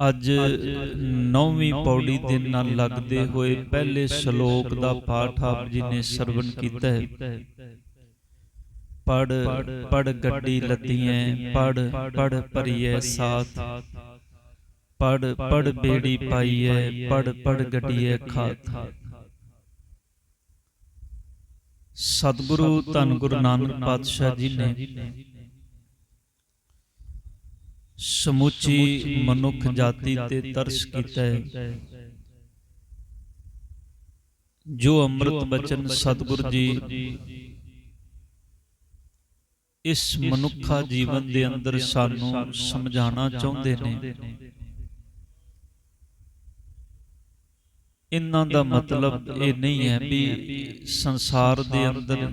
ਅੱਜ ਨੌਵੀਂ ਪੌੜੀ ਦੇ ਨਾਲ ਲੱਗਦੇ ਹੋਏ ਪਹਿਲੇ ਸ਼ਲੋਕ ਦਾ ਪਾਠ ਆਪ ਜੀ ਨੇ ਸਰਵਣ ਕੀਤਾ ਹੈ। ਪੜ ਪੜ ਗੱਡੀ ਲੱਦੀਆਂ ਪੜ ਪੜ ਭਰੀਐ ਸਾਥ। ਪੜ ਪੜ ਬੇੜੀ ਪਾਈਐ ਪੜ ਪੜ ਗੱਡੀਐ ਖਾਤ ਸਤਿਗੁਰੂ ਧੰਨ ਗੁਰੂ ਨਾਨਕ ਪਾਤਸ਼ਾਹ ਜੀ ਨੇ ਸਮੁੱਚੀ ਮਨੁੱਖ ਜਾਤੀ ਤੇ ਤਰਸ ਕੀਤਾ ਹੈ। ਜੋ ਅੰਮ੍ਰਿਤ ਬਚਨ ਸਤਿਗੁਰ ਜੀ ਇਸ ਮਨੁੱਖਾ ਜੀਵਨ ਦੇ ਅੰਦਰ ਸਾਨੂੰ ਸਮਝਾਉਣਾ ਚਾਹੁੰਦੇ ਨੇ। ਇਹਨਾਂ ਦਾ ਮਤਲਬ ਇਹ ਨਹੀਂ ਹੈ ਵੀ ਸੰਸਾਰ ਦੇ ਅੰਦਰ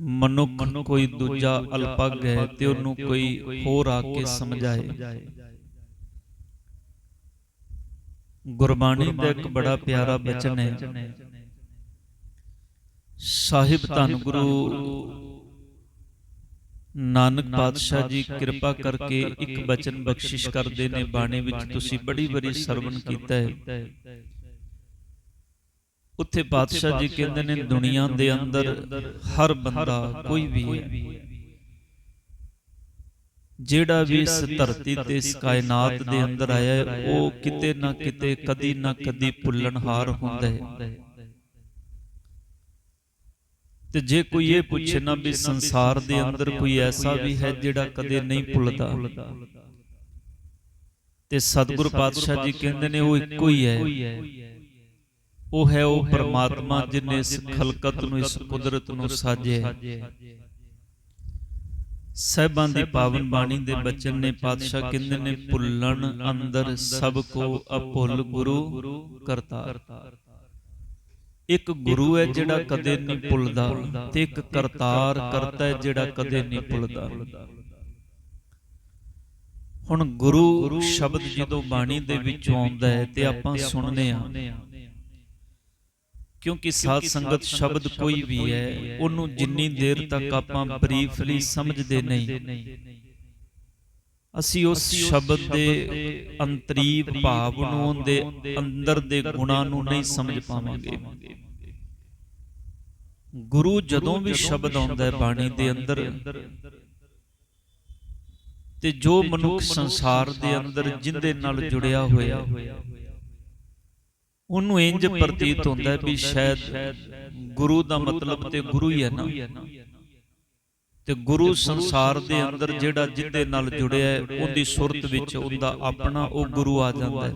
ਮਨੁੱਖ ਕੋਈ ਦੂਜਾ ਅਲਪਗ ਹੈ ਤੇ ਉਹਨੂੰ ਕੋਈ ਹੋਰ ਆ ਕੇ ਸਮਝਾਏ। ਗੁਰਬਾਣੀ ਦਾ ਇੱਕ ਬੜਾ ਪਿਆਰਾ ਬਚਨ ਹੈ। ਸਾਹਿਬ ਧੰਨ ਗੁਰੂ। ਨਾਨਕ ਪਾਤਸ਼ਾਹ ਜੀ ਕਿਰਪਾ ਕਰਕੇ ਇੱਕ ਬਚਨ ਬਖਸ਼ਿਸ਼ ਕਰਦੇ ਨੇ ਬਾਣੀ ਵਿੱਚ। ਤੁਸੀਂ ਬੜੀ ਬੜੀ ਸਰਵਣ ਕੀਤਾ ਹੈ। ਉੱਥੇ ਪਾਤਸ਼ਾਹ ਜੀ ਕਹਿੰਦੇ ਨੇ ਦੁਨੀਆ ਦੇ ਅੰਦਰ ਹਰ ਬੰਦਾ ਕੋਈ ਵੀ ਹੈ। ਜਿਹੜਾ ਵੀ ਇਸ ਧਰਤੀ ਤੇ ਇਸ ਕਾਇਨਾਤ ਦੇ ਅੰਦਰ ਆਇਆ ਹੈ ਉਹ ਕਿਤੇ ਨਾ ਕਿਤੇ ਕਦੀ ਨਾ ਕਦੀ ਭੁੱਲਣਹਾਰ ਹੁੰਦਾ ਹੈ। ਤੇ ਜੇ ਕੋਈ ਇਹ ਪੁੱਛੇ ਨਾ ਵੀ ਸੰਸਾਰ ਦੇ ਅੰਦਰ ਕੋਈ ਐਸਾ ਵੀ ਹੈ ਜਿਹੜਾ ਕਦੇ ਨਹੀਂ ਭੁੱਲਦਾ। ਤੇ ਸਤਿਗੁਰੂ ਪਾਤਸ਼ਾਹ ਜੀ ਕਹਿੰਦੇ ਨੇ ਉਹ ਇੱਕੋ ਹੀ ਹੈ। ਉਹ ਹੈ ਉਹ ਪਰਮਾਤਮਾ ਜਿਨੇ ਇਸ ਖਲਕਤ ਨੂੰ ਇਸ ਕੁਦਰਤ ਨੂੰ ਸਾਜਿਆ ਸਹਿਬਾਂ ਦੀ ਪਾਵਨ ਬਾਣੀ ਦੇ ਬਚਨ ਨੇ ਪਾਤਸ਼ਾਹ ਕਹਿੰਦੇ ਨੇ ਭੁੱਲਣ ਅੰਦਰ ਸਭ ਕੋ ਅਭੁੱਲ ਗੁਰੂ ਕਰਤਾ ਇੱਕ ਗੁਰੂ ਹੈ ਜਿਹੜਾ ਕਦੇ ਨਹੀਂ ਭੁੱਲਦਾ ਤੇ ਇੱਕ ਕਰਤਾਰ ਕਰਤਾ ਹੈ ਜਿਹੜਾ ਕਦੇ ਨਹੀਂ ਭੁੱਲਦਾ। ਹੁਣ ਗੁਰੂ ਸ਼ਬਦ ਜਦੋਂ ਬਾਣੀ ਦੇ ਵਿੱਚੋਂ ਆਉਂਦਾ ਹੈ ਤੇ ਆਪਾਂ ਸੁਣਨੇ ਆ ਕਿਉਂਕਿ ਸਾਧ ਸੰਗਤ ਸ਼ਬਦ ਕੋਈ ਵੀ ਹੈ ਉਹਨੂੰ ਜਿੰਨੀ ਦੇਰ ਤੱਕ ਆਪਾਂ ਬਰੀਫਲੀ ਸਮਝਦੇ ਨਹੀਂ। ਅਸੀਂ ਉਸ ਸ਼ਬਦ ਦੇ ਅੰਤਰੀਵ ਭਾਵ ਨੂੰ ਉਹਦੇ ਅੰਦਰ ਦੇ ਗੁਣਾਂ ਨੂੰ ਨਹੀਂ ਸਮਝ ਪਾਵਾਂਗੇ। ਗੁਰੂ ਜਦੋਂ ਵੀ ਸ਼ਬਦ ਆਉਂਦਾ ਹੈ ਬਾਣੀ ਦੇ ਅੰਦਰ। ਤੇ ਜੋ ਮਨੁੱਖ ਸੰਸਾਰ ਦੇ ਅੰਦਰ ਜਿੰਦੇ ਨਾਲ ਜੁੜਿਆ ਹੋਇਆ ਉਹਨੂੰ ਇੰਜ ਪ੍ਰਤੀਤ ਹੁੰਦਾ ਹੈ ਵੀ ਸ਼ਾਇਦ ਗੁਰੂ ਦਾ ਮਤਲਬ ਤੇ ਗੁਰੂ ਹੀ ਹੈ ਨਾ। ਤੇ ਗੁਰੂ ਸੰਸਾਰ ਦੇ ਅੰਦਰ ਜਿਹੜਾ ਜਿੱਦੇ ਨਾਲ ਜੁੜਿਆ ਹੈ ਉਹਦੀ ਸੁਰਤ ਵਿੱਚ ਉਹਦਾ ਆਪਣਾ ਉਹ ਗੁਰੂ ਆ ਜਾਂਦਾ ਹੈ।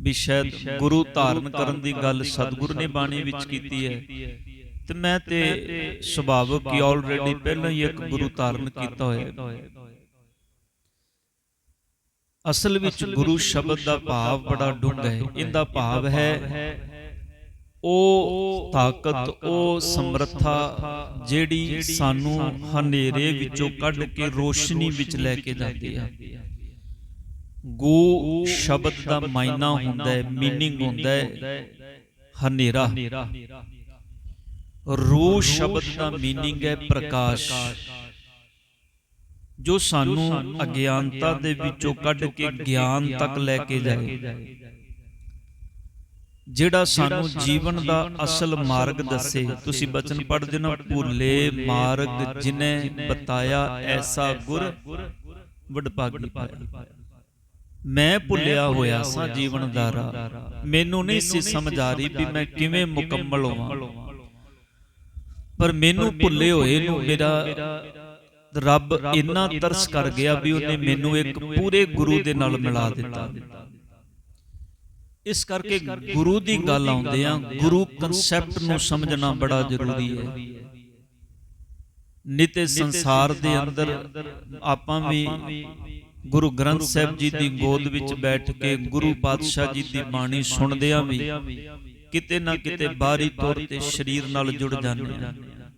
ਵੀ ਸ਼ਾਇਦ ਗੁਰੂ ਧਾਰਨ ਕਰਨ ਦੀ ਗੱਲ ਸਤਿਗੁਰੂ ਨੇ ਬਾਣੀ ਵਿੱਚ ਕੀਤੀ ਹੈ। ਤੇ ਮੈਂ ਤੇ ਸੁਭਾਵਕ ਹੀ ਆਲਰੇਡੀ ਪਹਿਲਾਂ ਹੀ ਇੱਕ ਗੁਰੂ ਧਾਰਨ ਕੀਤਾ ਹੋਇਆ ਹੈ। ਅਸਲ ਵਿੱਚ ਗੁਰੂ ਸ਼ਬਦ ਦਾ ਭਾਵ ਬੜਾ ਡੂੰਘਾ ਹੈ ਇਹਦਾ ਭਾਵ ਹੈ ਉਹ ਤਾਕਤ ਉਹ ਸਮਰੱਥਾ ਜਿਹੜੀ ਸਾਨੂੰ ਹਨੇਰੇ ਵਿੱਚੋਂ ਕੱਢ ਕੇ ਰੋਸ਼ਨੀ ਵਿੱਚ ਲੈ ਕੇ ਜਾਂਦੀ ਹੈ ਗੋ ਸ਼ਬਦ ਦਾ ਮਾਇਨਾ ਹੁੰਦਾ ਹੈ मीनिंग ਹੁੰਦਾ ਹੈ ਹਨੇਰਾ ਰੂ ਸ਼ਬਦ ਦਾ मीनिंग ਹੈ ਪ੍ਰਕਾਸ਼ ਜੋ ਸਾਨੂੰ ਅਗਿਆਨਤਾ ਦੇ ਵਿੱਚੋਂ ਕੱਢ ਕੇ ਗਿਆਨ ਤੱਕ ਲੈ ਕੇ ਜਾਏ। ਜਿਹੜਾ ਸਾਨੂੰ ਜੀਵਨ ਦਾ ਅਸਲ ਮਾਰਗ ਦੱਸੇ। ਤੁਸੀਂ ਬਚਨ ਪੜ੍ਹਦੇ ਨਾ ਭੁੱਲੇ ਮਾਰਗ ਜਿਨੇ ਬਤਾਇਆ ਐਸਾ ਗੁਰ ਵਡਭਾਗੀ ਪਾਇਆ। ਮੈਂ ਭੁੱਲਿਆ ਹੋਇਆ ਸਾਂ ਜੀਵਨ ਦਾ ਰਾਹ ਮੈਨੂੰ ਨਹੀਂ ਸੀ ਸਮਝ ਆ ਰਹੀ ਵੀ ਮੈਂ ਕਿਵੇਂ ਮੁਕੰਮਲ ਹੋਵਾਂ। ਪਰ ਮੈਨੂੰ ਭੁੱਲੇ ਹੋਏ ਨੂੰ ਮੇਰਾ ਰੱਬ ਇੰਨਾ ਤਰਸ ਕਰ ਗਿਆ ਵੀ ਉਹਨੇ ਮੈਨੂੰ ਇੱਕ ਪੂਰੇ ਗੁਰੂ ਦੇ ਨਾਲ ਮਿਲਾ ਦਿੱਤਾ। ਇਸ ਕਰਕੇ ਗੁਰੂ ਦੀ ਗੱਲ ਆਉਂਦੇ ਆ ਗੁਰੂ ਕਨਸੈਪਟ ਨੂੰ ਸਮਝਣਾ ਬੜਾ ਜ਼ਰੂਰੀ ਹੈ। ਨਿਤੇ ਸੰਸਾਰ ਦੇ ਅੰਦਰ ਆਪਾਂ ਵੀ ਗੁਰੂ ਗ੍ਰੰਥ ਸਾਹਿਬ ਜੀ ਦੀ ਗੋਦ ਵਿੱਚ ਬੈਠ ਕੇ ਗੁਰੂ ਪਾਤਸ਼ਾਹ ਜੀ ਦੀ ਬਾਣੀ ਸੁਣਦਿਆਂ ਵੀ ਕਿਤੇ ਨਾ ਕਿਤੇ ਬਾਹਰੀ ਤੌਰ ਤੇ ਸਰੀਰ ਨਾਲ ਜੁੜ ਜਾਂਦੇ ਆ।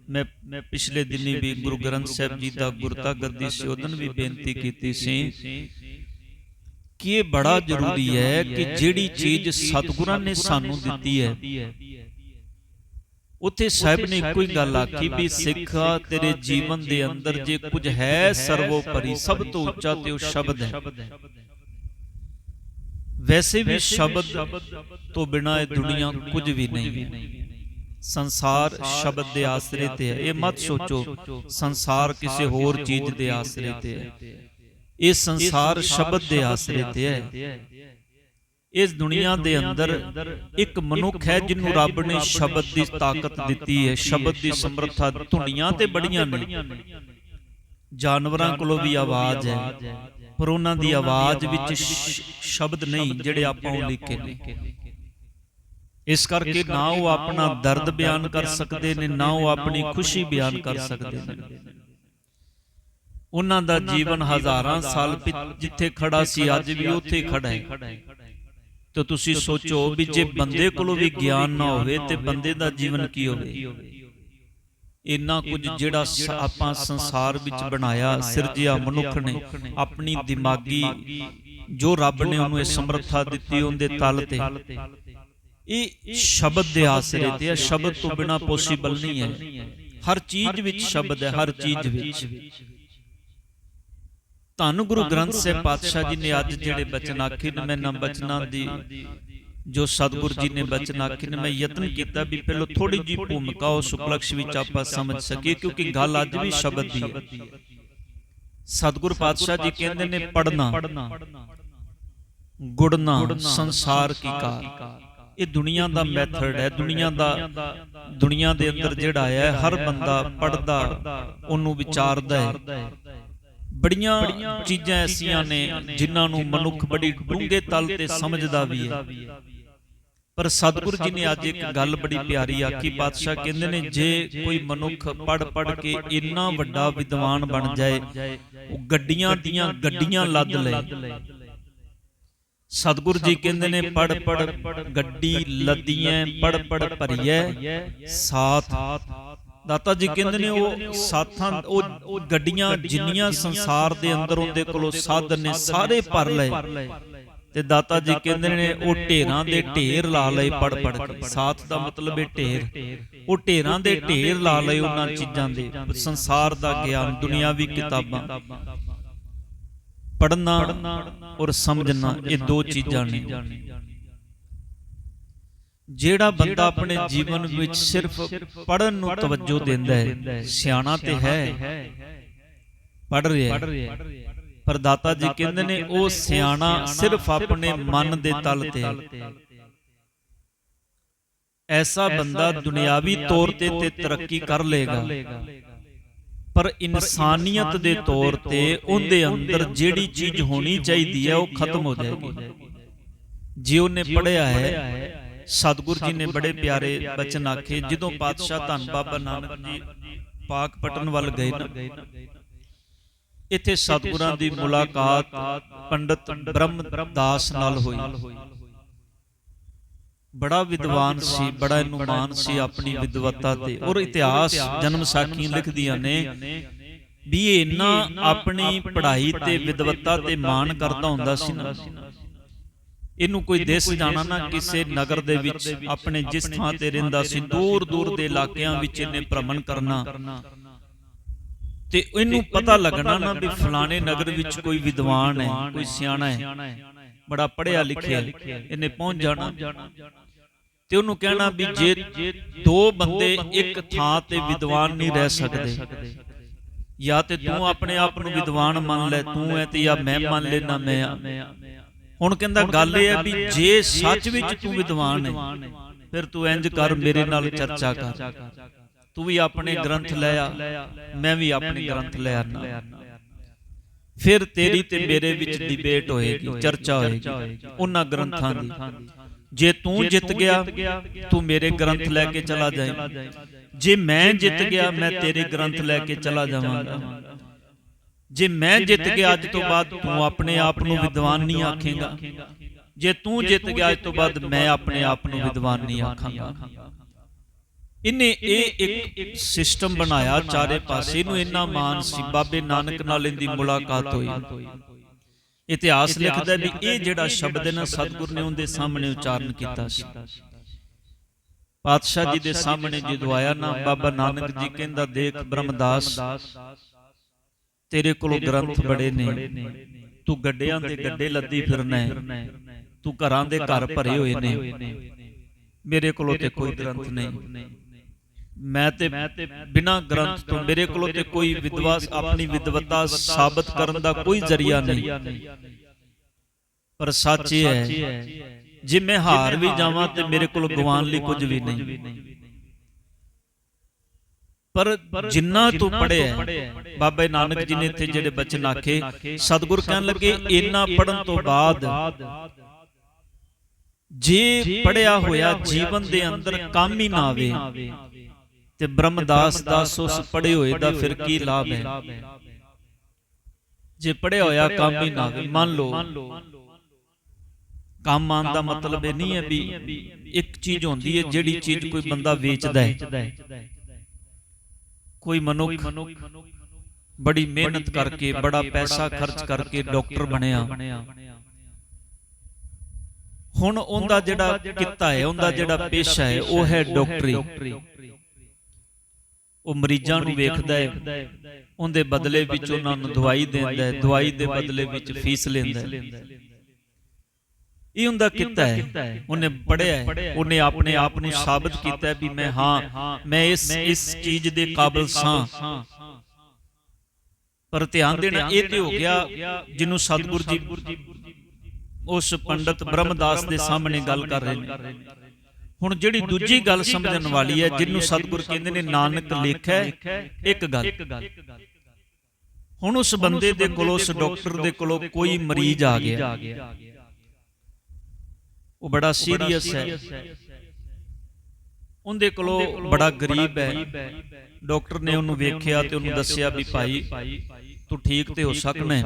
ਮੈਂ ਮੈਂ ਪਿਛਲੇ ਦਿਨੀ ਵੀ ਗੁਰੂ ਗ੍ਰੰਥ ਸਾਹਿਬ ਜੀ ਦਾ ਗੁਰਤਾ ਗੱਦੀ ਸਿਓਦਨ ਵੀ ਬੇਨਤੀ ਕੀਤੀ ਸੀ ਕਿ ਇਹ ਬੜਾ ਜ਼ਰੂਰੀ ਹੈ ਕਿ ਜਿਹੜੀ ਚੀਜ਼ ਸਤਿਗੁਰਾਂ ਨੇ ਸਾਨੂੰ ਦਿੱਤੀ ਹੈ ਉੱਥੇ ਸਾਹਿਬ ਨੇ ਇੱਕੋ ਹੀ ਗੱਲ ਆਖੀ ਵੀ ਸਿੱਖਾ ਤੇਰੇ ਜੀਵਨ ਦੇ ਅੰਦਰ ਜੇ ਕੁਝ ਹੈ ਸਰਵੋਪਰੀ ਸਭ ਤੋਂ ਉੱਚਾ ਤੇ ਉਹ ਸ਼ਬਦ ਹੈ। ਵੈਸੇ ਵੀ ਸ਼ਬਦ ਤੋਂ ਬਿਨਾ ਇਹ ਦੁਨੀਆ ਕੁਝ ਵੀ ਨਹੀਂ ਹੈ। ਸੰਸਾਰ ਸ਼ਬਦ ਦੇ ਆਸਰੇ ਤੇ ਹੈ। ਇਹ ਮਤ ਸੋਚੋ ਸੰਸਾਰ ਕਿਸੇ ਹੋਰ ਚੀਜ਼ ਦੇ ਆਸਰੇ ਤੇ ਹੈ। ਇਹ ਸੰਸਾਰ ਸ਼ਬਦ ਦੇ ਆਸਰੇ ਤੇ ਹੈ। ਇਸ ਦੁਨੀਆ ਦੇ ਅੰਦਰ ਇੱਕ ਮਨੁੱਖ ਹੈ ਜਿਹਨੂੰ ਰੱਬ ਨੇ ਸ਼ਬਦ ਦੀ ਤਾਕਤ ਦਿੱਤੀ ਹੈ। ਸ਼ਬਦ ਦੀ ਸਮਰੱਥਾ ਧੁਨੀਆਂ ਤੇ ਬੜੀਆਂ ਨੇ। ਜਾਨਵਰਾਂ ਕੋਲੋਂ ਵੀ ਆਵਾਜ਼ ਹੈ। ਪਰ ਉਹਨਾਂ ਦੀ ਆਵਾਜ਼ ਵਿੱਚ ਸ਼ਬਦ ਨਹੀਂ ਜਿਹੜੇ ਆਪਾਂ ਉਹ ਲਿਖੇ ਨੇ। ਇਸ ਕਰਕੇ ਨਾ ਉਹ ਆਪਣਾ ਦਰਦ ਬਿਆਨ ਕਰ ਸਕਦੇ ਨੇ ਨਾ ਉਹ ਆਪਣੀ ਖੁਸ਼ੀ ਬਿਆਨ ਕਰ ਸਕਦੇ ਨੇ। ਉਹਨਾਂ ਦਾ ਜੀਵਨ ਹਜ਼ਾਰਾਂ ਸਾਲ ਜਿੱਥੇ ਖੜਾ ਸੀ ਅੱਜ ਵੀ ਉੱਥੇ ਖੜਾ ਹੈ। ਤੇ ਤੁਸੀਂ ਸੋਚੋ ਵੀ ਜੇ ਬੰਦੇ ਕੋਲੋਂ ਵੀ ਗਿਆਨ ਨਾ ਹੋਵੇ ਤੇ ਬੰਦੇ ਦਾ ਜੀਵਨ ਕੀ ਹੋਵੇ? ਇੰਨਾ ਕੁਝ ਜਿਹੜਾ ਆਪਾਂ ਸੰਸਾਰ ਵਿੱਚ ਬਣਾਇਆ ਸਿਰਜਿਆ ਮਨੁੱਖ ਨੇ ਆਪਣੀ ਦਿਮਾਗੀ ਜੋ ਰੱਬ ਨੇ ਉਹਨੂੰ ਇਹ ਸਮਰੱਥਾ ਦਿੱਤੀ ਉਹਦੇ ਤਲ ਤੇ। ਇਹ ਸ਼ਬਦ ਦੇ ਆਸਰੇ ਤੇ ਹੈ ਸ਼ਬਦ ਤੋਂ ਬਿਨਾ ਪੋਸੀਬਲ ਨਹੀਂ ਹੈ। ਹਰ ਚੀਜ਼ ਵਿੱਚ ਸ਼ਬਦ ਹੈ ਹਰ ਚੀਜ਼ ਵਿੱਚ। ਧੰਨ ਗੁਰੂ ਗ੍ਰੰਥ ਸਾਹਿਬ ਪਾਤਸ਼ਾਹ ਜੀ ਨੇ ਅੱਜ ਜਿਹੜੇ ਬਚਨ ਆਖੇ ਨੇ ਮੈਂ ਨਾ ਬਚਨਾਂ ਦੀ ਜੋ ਸਤਿਗੁਰ ਜੀ ਨੇ ਬਚਨ ਆਖੇ ਨੇ ਮੈਂ ਯਤਨ ਕੀਤਾ ਵੀ ਪਹਿਲਾਂ ਥੋੜੀ ਜੀ ਭੂਮਿਕਾ ਉਸ ਉਪਲਕਸ਼ ਵਿੱਚ ਆਪਾਂ ਸਮਝ ਸਕੀਏ ਕਿਉਂਕਿ ਗੱਲ ਅੱਜ ਵੀ ਸ਼ਬਦ ਦੀ ਹੈ। ਸਤਿਗੁਰ ਪਾਤਸ਼ਾਹ ਜੀ ਕਹਿੰਦੇ ਨੇ ਪੜਨਾ ਗੁੜਨਾ ਸੰਸਾਰ ਕੀ ਕਾਰ ਇਹ ਦੁਨੀਆ ਦਾ ਮੈਥਡ ਹੈ ਦੁਨੀਆ ਦਾ ਦੁਨੀਆ ਦੇ ਅੰਦਰ ਜਿਹੜਾ ਹੈ ਹਰ ਬੰਦਾ ਪੜਦਾ ਉਹਨੂੰ ਵਿਚਾਰਦਾ ਹੈ। ਬੜੀਆਂ ਚੀਜ਼ਾਂ ਐਸੀਆਂ ਨੇ ਜਿਨ੍ਹਾਂ ਨੂੰ ਮਨੁੱਖ ਬੜੀ ਡੂੰਘੇ ਤਲ ਤੇ ਸਮਝਦਾ ਵੀ ਹੈ। ਪਰ ਸਤਿਗੁਰ ਜੀ ਨੇ ਅੱਜ ਇੱਕ ਗੱਲ ਬੜੀ ਪਿਆਰੀ ਆਖੀ ਪਾਤਸ਼ਾਹ ਕਹਿੰਦੇ ਨੇ ਜੇ ਕੋਈ ਮਨੁੱਖ ਪੜ ਪੜ ਕੇ ਇੰਨਾ ਵੱਡਾ ਵਿਦਵਾਨ ਬਣ ਜਾਏ ਉਹ ਗੱਡੀਆਂ ਦੀਆਂ ਗੱਡੀਆਂ ਲੱਦ ਲਏ ਸਤਿਗੁਰ ਜੀ ਕਹਿੰਦੇ ਨੇ ਪੜ ਪੜ ਗੱਡੀ ਲੱਦੀਆਂ ਪੜ ਪੜ ਭਰੀਐ ਸਾਥ। ਦਾਤਾ ਜੀ ਕਹਿੰਦੇ ਨੇ ਉਹ ਸਾਥਾਂ ਉਹ ਗੱਡੀਆਂ ਜਿੰਨੀਆਂ ਸੰਸਾਰ ਦੇ ਅੰਦਰ ਉਹਦੇ ਕੋਲੋਂ ਸਾਧਨ ਨੇ ਸਾਰੇ ਭਰ ਲਏ। ਤੇ ਦਾਤਾ ਜੀ ਕਹਿੰਦੇ ਨੇ ਉਹ ਢੇਰਾਂ ਦੇ ਢੇਰ ਲਾ ਲਏ ਪੜ ਪੜ ਕੇ ਸਾਥ ਦਾ ਮਤਲਬ ਹੈ ਢੇਰ। ਉਹ ਢੇਰਾਂ ਦੇ ਢੇਰ ਲਾ ਲਏ ਉਹਨਾਂ ਚੀਜ਼ਾਂ ਦੇ। ਸੰਸਾਰ ਦਾ ਗਿਆਨ ਦੁਨੀਆਵੀ ਕਿਤਾਬਾਂ। ਪੜਨਾ ਔਰ ਸਮਝਣਾ ਇਹ ਦੋ ਚੀਜ਼ਾਂ ਨੇ। ਜਿਹੜਾ ਬੰਦਾ ਆਪਣੇ ਜੀਵਨ ਵਿੱਚ ਸਿਰਫ ਪੜਨ ਨੂੰ ਤਵੱਜੋ ਦਿੰਦਾ ਹੈ ਸਿਆਣਾ ਤੇ ਹੈ। ਪੜ ਰਿਹਾ ਹੈ। ਪਰ ਦਾਤਾ ਜੀ ਕਹਿੰਦੇ ਨੇ ਉਹ ਸਿਆਣਾ ਸਿਰਫ ਆਪਣੇ ਮਨ ਦੇ ਤਲ ਤੇ ਐਸਾ ਬੰਦਾ ਦੁਨਿਆਵੀ ਤੌਰ ਤੇ ਤੇ ਤਰੱਕੀ ਕਰ ਲੇਗਾ ਪਰ ਇਨਸਾਨੀਅਤ ਦੇ ਤੌਰ ਤੇ ਉਹਦੇ ਅੰਦਰ ਜਿਹੜੀ ਚੀਜ਼ ਹੋਣੀ ਚਾਹੀਦੀ ਹੈ ਉਹ ਖਤਮ ਹੋ ਜਾਏਗੀ। ਜੇ ਉਹਨੇ ਪੜਿਆ ਹੈ ਸਤਿਗੁਰ ਜੀ ਨੇ ਬੜੇ ਪਿਆਰੇ ਬਚਨ ਆਖੇ ਜਦੋਂ ਪਾਤਸ਼ਾਹ ਧੰਨ ਬਾਬਾ ਨਾਨਕ ਜੀ ਪਾਕ ਪਟਨ ਵੱਲ ਗਏ ਨਾ ਇੱਥੇ ਸਤਿਗੁਰਾਂ ਦੀ ਮੁਲਾਕਾਤ ਪੰਡਤ ਬ੍ਰਹਮ ਦਾਸ ਨਾਲ ਹੋਈ। ਬੜਾ ਵਿਦਵਾਨ ਸੀ ਬੜਾ ਇਹਨੂੰ ਮਾਨ ਸੀ ਆਪਣੀ ਵਿਦਵਤਾ ਤੇ। ਔਰ ਇਤਿਹਾਸ ਜਨਮ ਸਾਖੀਆਂ ਲਿਖਦੀਆਂ ਨੇ ਵੀ ਇਹ ਇੰਨਾ ਆਪਣੀ ਪੜ੍ਹਾਈ ਤੇ ਵਿਦਵਤਾ ਤੇ ਮਾਣ ਕਰਦਾ ਹੁੰਦਾ ਸੀ ਨਾ। ਇਹਨੂੰ ਕੋਈ ਦੇਸ਼ ਜਾਣਾ ਨਾ ਕਿਸੇ ਨਗਰ ਦੇ ਵਿੱਚ ਆਪਣੇ ਜਿਸ ਥਾਂ ਤੇ ਰਹਿੰਦਾ ਸੀ ਦੂਰ ਦੂਰ ਦੇ ਇਲਾਕਿਆਂ ਵਿੱਚ ਇਹਨੇ ਭ੍ਰਮਣ ਕਰਨਾ। ਤੇ ਇਹਨੂੰ ਪਤਾ ਲੱਗਣਾ ਨਾ ਵੀ ਫਲਾਣੇ ਨਗਰ ਵਿੱਚ ਕੋਈ ਵਿਦਵਾਨ ਹੈ ਕੋਈ ਸਿਆਣਾ ਹੈ। ਬੜਾ ਪੜ੍ਹਿਆ ਲਿਖਿਆ ਇਹਨੇ ਪਹੁੰਚ ਜਾਣਾ। ਤੇ ਉਹਨੂੰ ਕਹਿਣਾ ਵੀ ਜੇ ਦੋ ਬੰਦੇ ਇੱਕ ਥਾਂ ਤੇ ਵਿਦਵਾਨ ਨਹੀਂ ਰਹਿ ਸਕਦੇ, ਜਾਂ ਤੇ ਤੂੰ ਆਪਣੇ ਆਪ ਨੂੰ ਵਿਦਵਾਨ ਮੰਨ ਲੈ, ਤੂੰ ਹੈ ਤੇ ਜਾਂ ਮੈਂ ਮੰਨ ਲੈਣਾ ਮੈਂ ਆ। ਹੁਣ ਕਹਿੰਦਾ ਗੱਲ ਇਹ ਹੈ ਵੀ ਜੇ ਸੱਚ ਵਿੱਚ ਤੂੰ ਵਿਦਵਾਨ ਹੈ, ਫਿਰ ਤੂੰ ਇੰਜ ਕਰ, ਮੇਰੇ ਨਾਲ ਚਰਚਾ ਕਰ। ਤੂੰ ਵੀ ਆਪਣੇ ਗ੍ਰੰਥ ਲੈ ਆ, ਮੈਂ ਵੀ ਆਪਣੇ ਗ੍ਰੰਥ ਲੈ ਆਣਾ ਫਿਰ ਤੇਰੀ ਤੇ ਮੇਰੇ ਵਿੱਚ ਡਿਬੇਟ ਹੋਏਗੀ, ਚਰਚਾ ਹੋਏਗੀ, ਉਹਨਾਂ ਗ੍ਰੰਥਾਂ ਦੀ। ਜੇ ਤੂੰ ਜਿੱਤ ਗਿਆ ਤੂੰ ਮੇਰੇ ਗ੍ਰੰਥ ਲੈ ਕੇ ਚਲਾ ਜਾਏ। ਜੇ ਮੈਂ ਜਿੱਤ ਗਿਆ ਮੈਂ ਤੇਰੇ ਗ੍ਰੰਥ ਲੈ ਕੇ ਚਲਾ ਜਾਵਾਂਗਾ ਜੇ ਮੈਂ ਜਿੱਤ ਗਿਆ ਅੱਜ ਤੋਂ ਬਾਅਦ ਤੂੰ ਆਪਣੇ ਆਪ ਨੂੰ ਵਿਦਵਾਨ ਨਹੀਂ ਆਖੇਗਾ। ਜੇ ਤੂੰ ਜਿੱਤ ਗਿਆ ਅੱਜ ਤੋਂ ਬਾਅਦ ਮੈਂ ਆਪਣੇ ਆਪ ਨੂੰ ਵਿਦਵਾਨ ਨਹੀਂ ਆਖਾਂਗਾ। ਇਹਨੇ ਇਹ ਇੱਕ ਸਿਸਟਮ ਬਣਾਇਆ ਚਾਰੇ ਪਾਸੇ ਨੂੰ ਇੰਨਾ ਮਾਨ ਸੀ ਬਾਬੇ ਨਾਨਕ ਨਾਲ ਇਹਦੀ ਮੁਲਾਕਾਤ ਹੋਈ। ਇਤਿਹਾਸ ਲਿਖਦਾ ਵੀ ਇਹ ਜਿਹੜਾ ਸ਼ਬਦ ਹੈ ਨਾ ਸਤਿਗੁਰ ਨੇ ਉਹਦੇ ਸਾਹਮਣੇ ਉਚਾਰਨ ਕੀਤਾ ਸੀ। ਪਾਤਸ਼ਾਹ ਜੀ ਦੇ ਸਾਹਮਣੇ ਜਦੋਂ ਆਇਆ ਨਾ ਬਾਬਾ ਨਾਨਕ ਜੀ ਕਹਿੰਦਾ ਦੇਖ ਬ੍ਰਹਮਦਾਸ ਤੇਰੇ ਕੋਲ ਗ੍ਰੰਥ ਬੜੇ ਨੇ। ਤੂੰ ਗੱਡਿਆਂ ਦੇ ਗੱਡੇ ਲੱਦੀ ਫਿਰਨਾ ਹੈ। ਤੂੰ ਘਰਾਂ ਦੇ ਘਰ ਭਰੇ ਹੋਏ ਨੇ। ਮੇਰੇ ਕੋਲੋਂ ਤੇ ਕੋਈ ਗ੍ਰੰਥ ਨਹੀਂ। ਮੈਂ ਤੇ ਬਿਨਾ ਗ੍ਰੰਥ ਤੋਂ ਮੇਰੇ ਕੋਲੋਂ ਤੇ ਕੋਈ ਵਿਦਵਾ ਆਪਣੀ ਵਿਦਵਤਾ ਸਾਬਤ ਕਰਨ ਦਾ ਕੋਈ ਜ਼ਰੀਆ ਨਹੀਂ। ਪਰ ਸੱਚ ਇਹ ਹੈ, ਜੇ ਮੈਂ ਹਾਰ ਵੀ ਜਾਵਾਂ ਤੇ ਮੇਰੇ ਕੋਲ ਗਵਾਉਣ ਲਈ ਕੁਝ ਵੀ ਨਹੀਂ। ਪਰ ਜਿੰਨਾ ਤੂੰ ਪੜਿਆ ਬਾਬਾ ਨਾਨਕ ਜੀ ਨੇ ਇੱਥੇ ਜਿਹੜੇ ਬਚਨ ਆਖੇ, ਸਤਿਗੁਰ ਕਹਿਣ ਲੱਗੇ, ਇੰਨਾ ਪੜਨ ਤੋਂ ਬਾਅਦ ਜੇ ਪੜਿਆ ਹੋਇਆ ਜੀਵਨ ਦੇ ਅੰਦਰ ਕੰਮ ਹੀ ਨਾ ਆਵੇ ਤੇ ਬ੍ਰਹਮਦਾਸ ਦਾਸ ਉਸ ਪੜੇ ਹੋਏ ਦਾ ਫਿਰ ਕੀ ਲਾਭ ਹੈ? ਜੇ ਪੜਿਆ ਹੋਇਆ ਕੰਮ ਹੀ ਨਾ ਆਵੇ ਮੰਨ ਲਓ। ਕੰਮ ਆਉਣ ਦਾ ਮਤਲਬ ਇਹ ਨਹੀਂ ਹੈ ਵੀ ਇੱਕ ਚੀਜ਼ ਹੁੰਦੀ ਹੈ ਜਿਹੜੀ ਚੀਜ਼ ਕੋਈ ਬੰਦਾ ਵੇਚਦਾ ਹੈ। ਕੋਈ ਮਨੁੱਖ ਬੜੀ ਮਿਹਨਤ ਕਰਕੇ ਬੜਾ ਪੈਸਾ ਖਰਚ ਕਰਕੇ ਡਾਕਟਰ ਬਣਿਆ। ਹੁਣ ਉਹਦਾ ਜਿਹੜਾ ਕਿੱਤਾ ਹੈ ਉਹਦਾ ਜਿਹੜਾ ਪੇਸ਼ਾ ਹੈ ਉਹ ਹੈ ਡਾਕਟਰੀ। ਉਹ ਮਰੀਜ਼ਾਂ ਨੂੰ ਵੇਖਦਾ ਹੈ ਉਹਦੇ ਬਦਲੇ ਵਿੱਚ ਉਹਨਾਂ ਨੂੰ ਦਵਾਈ ਦਿੰਦਾ ਹੈ ਦਵਾਈ ਦੇ ਬਦਲੇ ਵਿੱਚ ਫੀਸ ਲੈਂਦਾ ਹੈ ਇਹ ਹੁੰਦਾ ਕਿੱਤਾ ਹੈ ਉਹਨੇ ਪੜਿਆ ਉਹਨੇ ਆਪਣੇ ਆਪ ਨੂੰ ਸਾਬਤ ਕੀਤਾ ਵੀ ਮੈਂ ਹਾਂ ਮੈਂ ਇਸ ਇਸ ਚੀਜ਼ ਦੇ ਕਾਬਿਲ ਸਾਂ। ਪਰ ਧਿਆਨ ਦੇਣਾ ਇਹ ਤੇ ਹੋ ਗਿਆ ਜਿਹਨੂੰ ਸਤਿਗੁਰੂ ਜੀ ਉਸ ਪੰਡਤ ਬ੍ਰਹਮਦਾਸ ਦੇ ਸਾਹਮਣੇ ਗੱਲ ਕਰ ਰਹੇ ਨੇ। ਹੁਣ ਜਿਹੜੀ ਦੂਜੀ ਗੱਲ ਸਮਝਣ ਵਾਲੀ ਹੈ ਜਿਹਨੂੰ ਸਤਿਗੁਰ ਕਹਿੰਦੇ ਨੇ ਨਾਨਕ ਲੇਖੈ ਇੱਕ ਗੱਲ। ਹੁਣ ਉਸ ਬੰਦੇ ਦੇ ਕੋਲ ਉਸ ਡਾਕਟਰ ਦੇ ਕੋਲ ਕੋਈ ਮਰੀਜ਼ ਆ ਗਿਆ। ਉਹ ਬੜਾ ਸੀਰੀਅਸ ਹੈ। ਉਹਦੇ ਕੋਲੋਂ ਬੜਾ ਗਰੀਬ ਹੈ। ਡਾਕਟਰ ਨੇ ਉਹਨੂੰ ਵੇਖਿਆ ਤੇ ਉਹਨੂੰ ਦੱਸਿਆ ਵੀ ਭਾਈ ਤੂੰ ਠੀਕ ਤੇ ਹੋ ਸਕਣਾ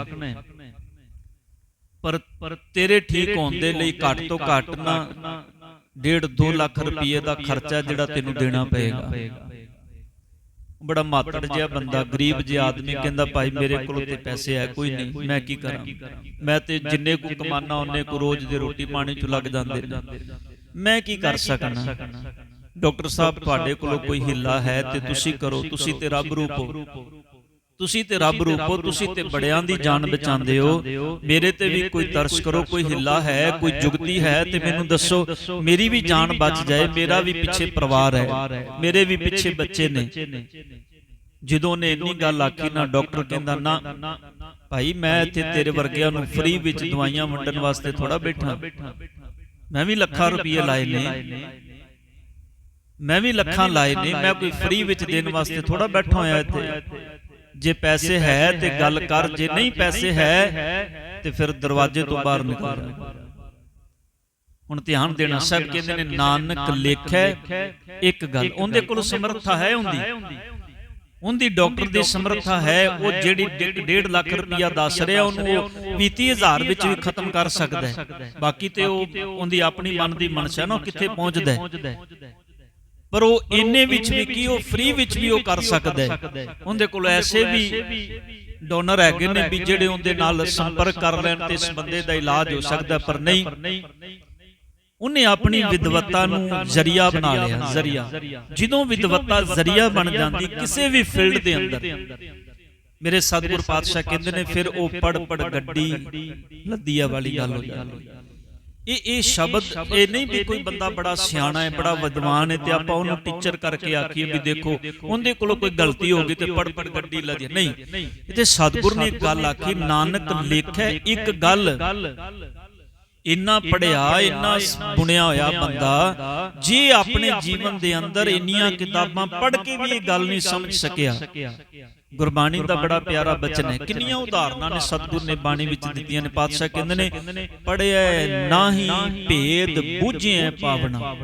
ਪਰ ਤੇਰੇ ਠੀਕ ਹੋਣ ਦੇ ਲਈ ਘੱਟ ਤੋਂ ਘੱਟ ਨਾ 1.5 2 ਲੱਖ ਰੁਪਏ ਦਾ ਖਰਚਾ ਜਿਹੜਾ ਤੈਨੂੰ ਦੇਣਾ ਪਏਗਾ। ਬੜਾ ਮਾਤੜ ਜਿਹਾ ਬੰਦਾ ਗਰੀਬ ਜਿਹਾ ਆਦਮੀ ਕਹਿੰਦਾ ਭਾਈ ਮੇਰੇ ਕੋਲ ਤੇ ਪੈਸੇ ਹੈ ਕੋਈ ਨਹੀਂ ਮੈਂ ਕੀ ਕਰਾਂ? ਮੈਂ ਤੇ ਜਿੰਨੇ ਕੁ ਕਮਾਨਾ ਉਹਨੇ ਕੁ ਰੋਜ਼ ਦੇ ਰੋਟੀ ਪਾਣੀ ਚ ਲੱਗ ਜਾਂਦੇ ਨੇ ਮੈਂ ਕੀ ਕਰ ਸਕਣਾ? ਡਾਕਟਰ ਸਾਹਿਬ ਤੁਹਾਡੇ ਕੋਲ ਕੋਈ ਹਿੱਲਾ ਹੈ ਤੇ ਤੁਸੀਂ ਕਰੋ ਤੁਸੀਂ ਤੇ ਰੱਬ ਰੂਪ ਹੋ। ਤੁਸੀਂ ਤੇ ਰੱਬ ਰੂਪੋ ਤੁਸੀਂ ਤੇ ਬੜਿਆਂ ਦੀ ਜਾਨ ਬਚਾਉਂਦੇ ਹੋ। ਮੇਰੇ ਤੇ ਵੀ ਕੋਈ ਤਰਸ ਕਰੋ ਕੋਈ ਹਿੱਲਾ ਹੈ ਕੋਈ ਜੁਗਤੀ ਹੈ ਤੇ ਮੈਨੂੰ ਦੱਸੋ ਮੇਰੀ ਵੀ ਜਾਨ ਬਚ ਜਾਏ ਮੇਰਾ ਵੀ ਪਿੱਛੇ ਪਰਿਵਾਰ ਹੈ ਮੇਰੇ ਵੀ ਪਿੱਛੇ ਬੱਚੇ ਨੇ। ਜਦੋਂ ਨੇ ਇੰਨੀ ਗੱਲ ਆਖੀ ਨਾ ਡਾਕਟਰ ਕਹਿੰਦਾ ਨਾ ਭਾਈ ਮੈਂ ਇੱਥੇ ਤੇਰੇ ਵਰਗਿਆਂ ਨੂੰ ਫ੍ਰੀ ਵਿੱਚ ਦਵਾਈਆਂ ਵੰਡਣ ਵਾਸਤੇ ਥੋੜਾ ਬੈਠਾ। ਮੈਂ ਵੀ ਲੱਖਾਂ ਰੁਪਏ ਲਾਏ ਨੇ। ਮੈਂ ਵੀ ਲੱਖਾਂ ਲਾਏ ਨੇ ਮੈਂ ਕੋਈ ਫ੍ਰੀ ਵਿੱਚ ਦੇਣ ਵਾਸਤੇ ਥੋੜਾ ਬੈਠਾ ਹੋਇਆ ਇੱਥੇ ਜੇ ਪੈਸੇ ਹੈ ਤੇ ਗੱਲ ਕਰ ਜੇ ਨਹੀਂ ਪੈਸੇ ਹੈ ਤੇ ਫਿਰ ਦਰਵਾਜ਼ੇ ਤੋਂ ਬਾਹਰ ਨਿਕਲ ਹੁਣ ਧਿਆਨ ਦੇਣਾ ਸਭ ਕਹਿੰਦੇ ਨੇ ਨਾਨਕ ਲੇਖੈ ਇੱਕ ਗੱਲ ਉਹਦੇ ਕੋਲ ਸਮਰੱਥਾ ਹੈ ਉਹਦੀ? ਉਹਦੀ। ਡਾਕਟਰ ਦੀ ਸਮਰੱਥਾ ਹੈ ਉਹ ਜਿਹੜੀ 1.5 ਲੱਖ ਰੁਪਇਆ ਦੱਸ ਰਿਹਾ ਉਹਨੂੰ ਉਹ 20000 ਵਿੱਚ ਵੀ ਖਤਮ ਕਰ ਸਕਦਾ ਹੈ। ਬਾਕੀ ਤੇ ਉਹ ਉਹਦੀ ਆਪਣੀ ਮਨ ਦੀ ਮਨਸ਼ਾ ਨਾ ਕਿੱਥੇ ਪਹੁੰਚਦਾ ਹੈ। ਪਰ ਉਹ ਇੰਨੇ ਵਿੱਚ ਵੀ ਕੀ ਉਹ ਫ੍ਰੀ ਵਿੱਚ ਵੀ ਉਹ ਕਰ ਸਕਦਾ। ਹੈ ਉਹਦੇ ਕੋਲ ਐਸੇ ਵੀ ਡੋਨਰ ਹੈਗੇ ਨੇ ਵੀ ਜਿਹੜੇ ਉਹਦੇ ਨਾਲ ਸੰਪਰਕ ਕਰ ਲੈਣ ਤੇ ਇਸ ਬੰਦੇ ਦਾ ਇਲਾਜ ਹੋ ਸਕਦਾ ਪਰ ਨਹੀਂ। ਉਹਨੇ ਆਪਣੀ ਵਿਦਵਤਾ ਨੂੰ ਜ਼ਰੀਆ ਬਣਾ ਲਿਆ ਜ਼ਰੀਆ। ਜਦੋਂ ਵਿਦਵਤਾ ਜ਼ਰੀਆ ਬਣ ਜਾਂਦੀ ਕਿਸੇ ਵੀ ਫੀਲਡ ਦੇ ਅੰਦਰ। ਮੇਰੇ ਸਤਿਗੁਰ ਪਾਤਸ਼ਾਹ ਕਹਿੰਦੇ ਨੇ ਫਿਰ ਉਹ ਪੜ ਪੜ ਗੱਡੀ ਲੱਦੀਆ ਵਾਲੀ ਗੱਲ ਹੋ ਜਾਂਦੀ। ਇਹ ਇਹ ਸ਼ਬਦ ਇਹ ਨਹੀਂ ਵੀ ਕੋਈ ਬੰਦਾ ਬੜਾ ਸਿਆਣਾ ਹੈ ਬੜਾ ਵਿਦਵਾਨ ਹੈ ਤੇ ਆਪਾਂ ਉਹਨੂੰ ਟੀਚਰ ਕਰਕੇ ਆਖੀਏ ਵੀ ਦੇਖੋ ਉਹਦੇ ਕੋਲੋਂ ਕੋਈ ਗਲਤੀ ਹੋ ਗਈ ਤੇ ਪੜ ਪੜ ਗੱਡੀ ਲੱਦੀ ਨਹੀਂ ਇੱਥੇ ਸਤਿਗੁਰ ਨੇ ਇੱਕ ਗੱਲ ਆਖੀ ਨਾਨਕ ਲੇਖੈ ਇੱਕ ਗੱਲ। ਇੰਨਾ ਪੜਿਆ ਇੰਨਾ ਬੁਣਿਆ ਹੋਇਆ ਬੰਦਾ। ਜੇ ਆਪਣੇ ਜੀਵਨ ਦੇ ਅੰਦਰ ਇੰਨੀਆਂ ਕਿਤਾਬਾਂ ਪੜ੍ਹ ਕੇ ਵੀ ਇਹ ਗੱਲ ਨਹੀਂ ਸਮਝ ਸਕਿਆ। ਗੁਰਬਾਣੀ ਦਾ ਬੜਾ ਪਿਆਰਾ ਬਚਨ ਹੈ। ਕਿੰਨੀਆਂ ਉਦਾਹਰਨਾਂ ਨੇ ਸਤਿਗੁਰ ਨੇ ਬਾਣੀ ਵਿੱਚ ਦਿੱਤੀਆਂ ਨੇ। ਪਾਤਸ਼ਾਹ ਕਹਿੰਦੇ ਨੇ ਪੜਿਆ ਨਾਹੀ ਭੇਦ ਬੂਝਿਆ ਪਾਵਣਾ।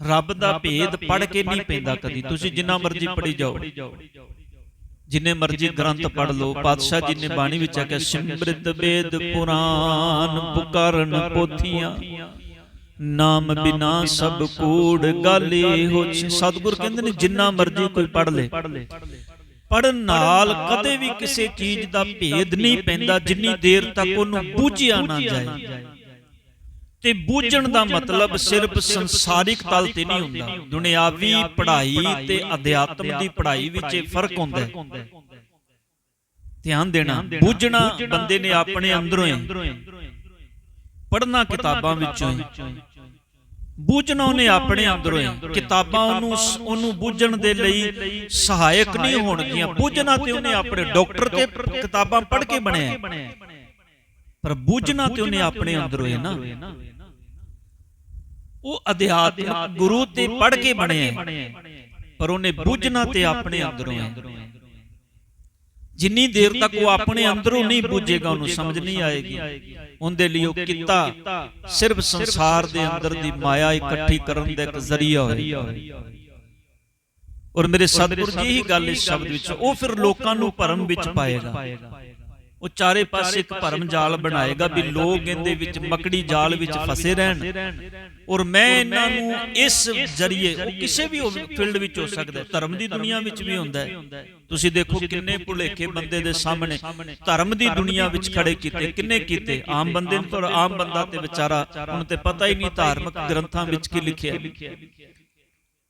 ਰੱਬ ਦਾ ਭੇਦ ਪੜ ਕੇ ਨਹੀਂ ਪੈਂਦਾ ਕਦੀ। ਤੁਸੀਂ ਜਿੰਨਾ ਮਰਜ਼ੀ ਪੜੀ ਜਾਓ। ਜਿੰਨੇ ਮਰਜ਼ੀ ਗ੍ਰੰਥ ਪੜ ਲਓ ਪਾਤਸ਼ਾਹ ਜੀ ਨੇ ਬਾਣੀ ਵਿੱਚ ਆਖਿਆ ਸਿਮ੍ਰਿਤ ਵੇਦ ਪੁਰਾਨ ਪੁਕਾਰਨ ਪੋਥੀਆਂ। ਨਾਮ ਬਿਨਾ ਸਭ ਕੂੜ ਗਾਲੀ ਹੋ ਸਤਿਗੁਰ ਕਹਿੰਦੇ ਨੇ ਜਿੰਨਾ ਮਰਜ਼ੀ ਕੋਈ ਪੜ ਲੇ। ਪੜਨ ਨਾਲ ਕਦੇ ਵੀ ਕਿਸੇ ਚੀਜ਼ ਦਾ ਭੇਦ ਨਹੀਂ ਪੈਂਦਾ ਜਿੰਨੀ ਦੇਰ ਤੱਕ ਉਹਨੂੰ ਬੂਝਿਆ ਨਾ ਜਾਏ। ਤੇ ਬੂਝਣ ਦਾ ਮਤਲਬ ਸਿਰਫ ਸੰਸਾਰਿਕ ਤਲ ਤੇ ਨਹੀਂ ਹੁੰਦਾ। ਦੁਨਿਆਵੀ ਪੜ੍ਹਾਈ ਤੇ ਅਧਿਆਤਮ ਦੀ ਪੜ੍ਹਾਈ ਵਿੱਚ ਇਹ ਫ਼ਰਕ ਹੁੰਦਾ ਹੈ। ਧਿਆਨ ਦੇਣਾ ਬੂਝਣਾ ਬੰਦੇ ਨੇ ਆਪਣੇ ਅੰਦਰੋਂ ਹੀ। ਪੜ੍ਹਨਾ ਕਿਤਾਬਾਂ ਵਿੱਚੋਂ ਹੀ। ਬੂਝਣਾ ਉਹਨੇ ਆਪਣੇ ਅੰਦਰੋਂ ਹੀ। ਕਿਤਾਬਾਂ ਉਹਨੂੰ ਉਹਨੂੰ ਬੂਝਣ ਦੇ ਲਈ ਸਹਾਇਕ ਨਹੀਂ ਹੋਣਗੀਆਂ। ਬੂਝਣਾ ਤੇ ਉਹਨੇ ਆਪਣੇ ਡਾਕਟਰ ਤੇ ਕਿਤਾਬਾਂ ਪੜ੍ਹ ਕੇ ਬਣਿਆ। ਪਰ ਬੂਝਣਾ ਤੇ ਉਹਨੇ ਆਪਣੇ ਅੰਦਰੋਂ ਹੀ ਨਾ। ਉਹ ਅਧਿਆਤਮਿਕ ਗੁਰੂ ਤੇ ਪੜ੍ਹ ਕੇ ਬਣਿਆ। ਪਰ ਉਹਨੇ ਬੂਝਣਾ ਤੇ ਆਪਣੇ ਅੰਦਰੋਂ ਹੈ। ਜਿੰਨੀ ਦੇਰ ਤੱਕ ਉਹ ਆਪਣੇ ਅੰਦਰੋਂ ਨਹੀਂ ਬੂਝੇਗਾ ਉਹਨੂੰ ਸਮਝ ਨਹੀਂ ਆਏਗੀ। ਉਹਦੇ ਲਈ ਉਹ ਕੀਤਾ ਸਿਰਫ ਸੰਸਾਰ ਦੇ ਅੰਦਰ ਦੀ ਮਾਇਆ ਇਕੱਠੀ ਕਰਨ ਦਾ ਇੱਕ ਜ਼ਰੀਆ ਹੋਇਆ ਔਰ ਮੇਰੇ ਸਤਿਗੁਰ ਜੀ ਹੀ ਗੱਲ ਇਸ ਸ਼ਬਦ ਵਿੱਚ ਉਹ ਫਿਰ ਲੋਕਾਂ ਨੂੰ ਭਰਮ ਵਿੱਚ ਪਾਏਗਾ। ਉਹ ਚਾਰੇ ਪਾਸੇ ਇੱਕ ਭਰਮ ਜਾਲ ਬਣਾਏਗਾ ਵੀ ਲੋਕ ਇਹਦੇ ਵਿੱਚ ਮਕੜੀ ਜਾਲ ਵਿੱਚ ਫਸੇ ਰਹਿਣ। ਔਰ ਮੈਂ ਇਹਨਾਂ ਨੂੰ ਇਸ ਜ਼ਰੀਏ ਉਹ ਕਿਸੇ ਵੀ ਫੀਲਡ ਵਿੱਚ ਹੋ ਸਕਦਾ ਧਰਮ ਦੀ ਦੁਨੀਆ ਵਿੱਚ ਵੀ ਹੁੰਦਾ ਹੈ। ਤੁਸੀਂ ਦੇਖੋ ਕਿੰਨੇ ਭੁਲੇਖੇ ਬੰਦੇ ਦੇ ਸਾਹਮਣੇ ਧਰਮ ਦੀ ਦੁਨੀਆ ਵਿੱਚ ਖੜੇ ਕੀਤੇ। ਕਿੰਨੇ ਕੀਤੇ? ਆਮ ਬੰਦੇ ਨੂੰ ਆਮ ਬੰਦਾ ਤੇ ਵਿਚਾਰਾ ਉਹਨੂੰ ਤੇ ਪਤਾ ਹੀ ਨਹੀਂ ਧਾਰਮਿਕ ਗ੍ਰੰਥਾਂ ਵਿੱਚ ਕੀ ਲਿਖਿਆ।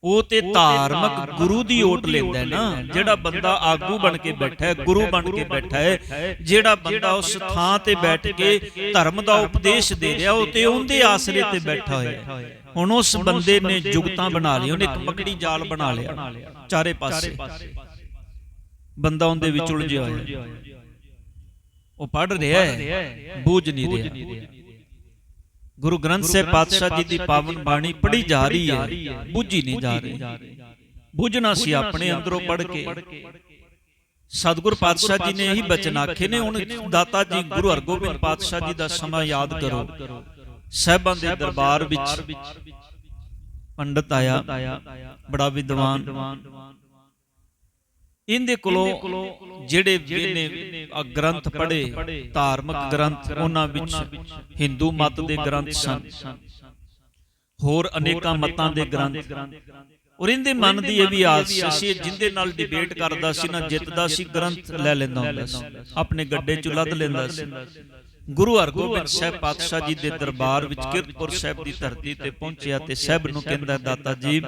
ਉਹ ਤੇ ਧਾਰਮਿਕ ਗੁਰੂ ਦੀ ਓਟ ਲੈਂਦਾ ਨਾ ਜਿਹੜਾ ਬੰਦਾ ਆਗੂ ਬਣ ਕੇ ਬੈਠਾ ਹੈ ਗੁਰੂ ਬਣ ਕੇ ਬੈਠਾ ਹੈ ਜਿਹੜਾ ਬੰਦਾ ਉਸ ਥਾਂ ਤੇ ਬੈਠ ਕੇ ਧਰਮ ਦਾ ਉਪਦੇਸ਼ ਦੇ ਰਿਹਾ ਉਹ ਤੇ ਉਹਦੇ ਆਸਰੇ ਤੇ ਬੈਠਾ ਹੋਇਆ। ਹੁਣ ਉਸ ਬੰਦੇ ਨੇ ਜੁਗਤਾਂ ਬਣਾ ਲਈ ਉਹਨੇ ਇੱਕ ਮਕੜੀ ਜਾਲ ਬਣਾ ਲਿਆ ਚਾਰੇ ਪਾਸੇ। ਬੰਦਾ ਉਹਦੇ ਵਿੱਚ ਉਲਝਿਆ ਹੋਇਆ। ਉਹ ਪੜ ਰਿਹਾ ਹੈ ਬੂਝ ਨਹੀਂ ਰਿਹਾ। ਗੁਰੂ ਗ੍ਰੰਥ ਸਾਹਿਬ ਪਾਤਸ਼ਾਹ ਜੀ ਦੀ ਪਾਵਨ ਬਾਣੀ ਪੜ੍ਹੀ ਜਾ ਰਹੀ ਹੈ। ਬੁੱਝੀ ਨਹੀਂ ਜਾ ਰਹੀ। ਬੁੱਝਣਾ ਸੀ ਆਪਣੇ ਅੰਦਰੋਂ ਪੜ੍ਹ ਕੇ। ਸਤਿਗੁਰ ਪਾਤਸ਼ਾਹ ਜੀ ਨੇ ਇਹੀ ਬਚਨ ਆਖੇ ਨੇ ਹੁਣ ਦਾਤਾ ਜੀ ਗੁਰੂ ਹਰਗੋਬਿੰਦ ਪਾਤਸ਼ਾਹ ਜੀ ਦਾ ਸਮਾਂ ਯਾਦ ਕਰੋ। ਸਹਿਬਾਂ ਦੇ ਦਰਬਾਰ ਵਿੱਚ ਪੰਡਤ ਆਇਆ ਬੜਾ ਵਿਦਵਾਨ। ਇਹਦੇ ਕੋਲੋਂ ਜਿਹੜੇ ਵੇਨੇ ਗ੍ਰੰਥ ਪੜ੍ਹੇ ਧਾਰਮਿਕ ਗ੍ਰੰਥ ਉਹਨਾਂ ਵਿੱਚ ਹਿੰਦੂ ਮਤ ਦੇ ਗ੍ਰੰਥ ਸਨ। ਹੋਰ ਅਨੇਕਾਂ ਮਤਾਂ ਦੇ ਗ੍ਰੰਥ। ਔਰ ਇਹਦੇ ਮਨ ਦੀ ਇਹ ਵੀ ਆਸ ਸੀ ਜਿੰਦੇ ਨਾਲ ਡਿਬੇਟ ਕਰਦਾ ਸੀ ਨਾ ਜਿੱਤਦਾ ਸੀ ਗ੍ਰੰਥ ਲੈ ਲੈਂਦਾ ਹੁੰਦਾ ਸੀ। ਆਪਣੇ ਗੱਡੇ ਚ ਲੱਦ ਲੈਂਦਾ ਸੀ। ਗੁਰੂ ਹਰਗੋਬਿੰਦ ਸਾਹਿਬ ਪਾਤਸ਼ਾਹ ਜੀ ਦੇ ਦਰਬਾਰ ਵਿੱਚ ਕਿਰਤਪੁਰ ਸਾਹਿਬ ਦੀ ਧਰਤੀ ਤੇ ਪਹੁੰਚਿਆ ਤੇ ਸਾਹਿਬ ਨੂੰ ਕਹਿੰਦਾ ਦਾਤਾ ਜੀ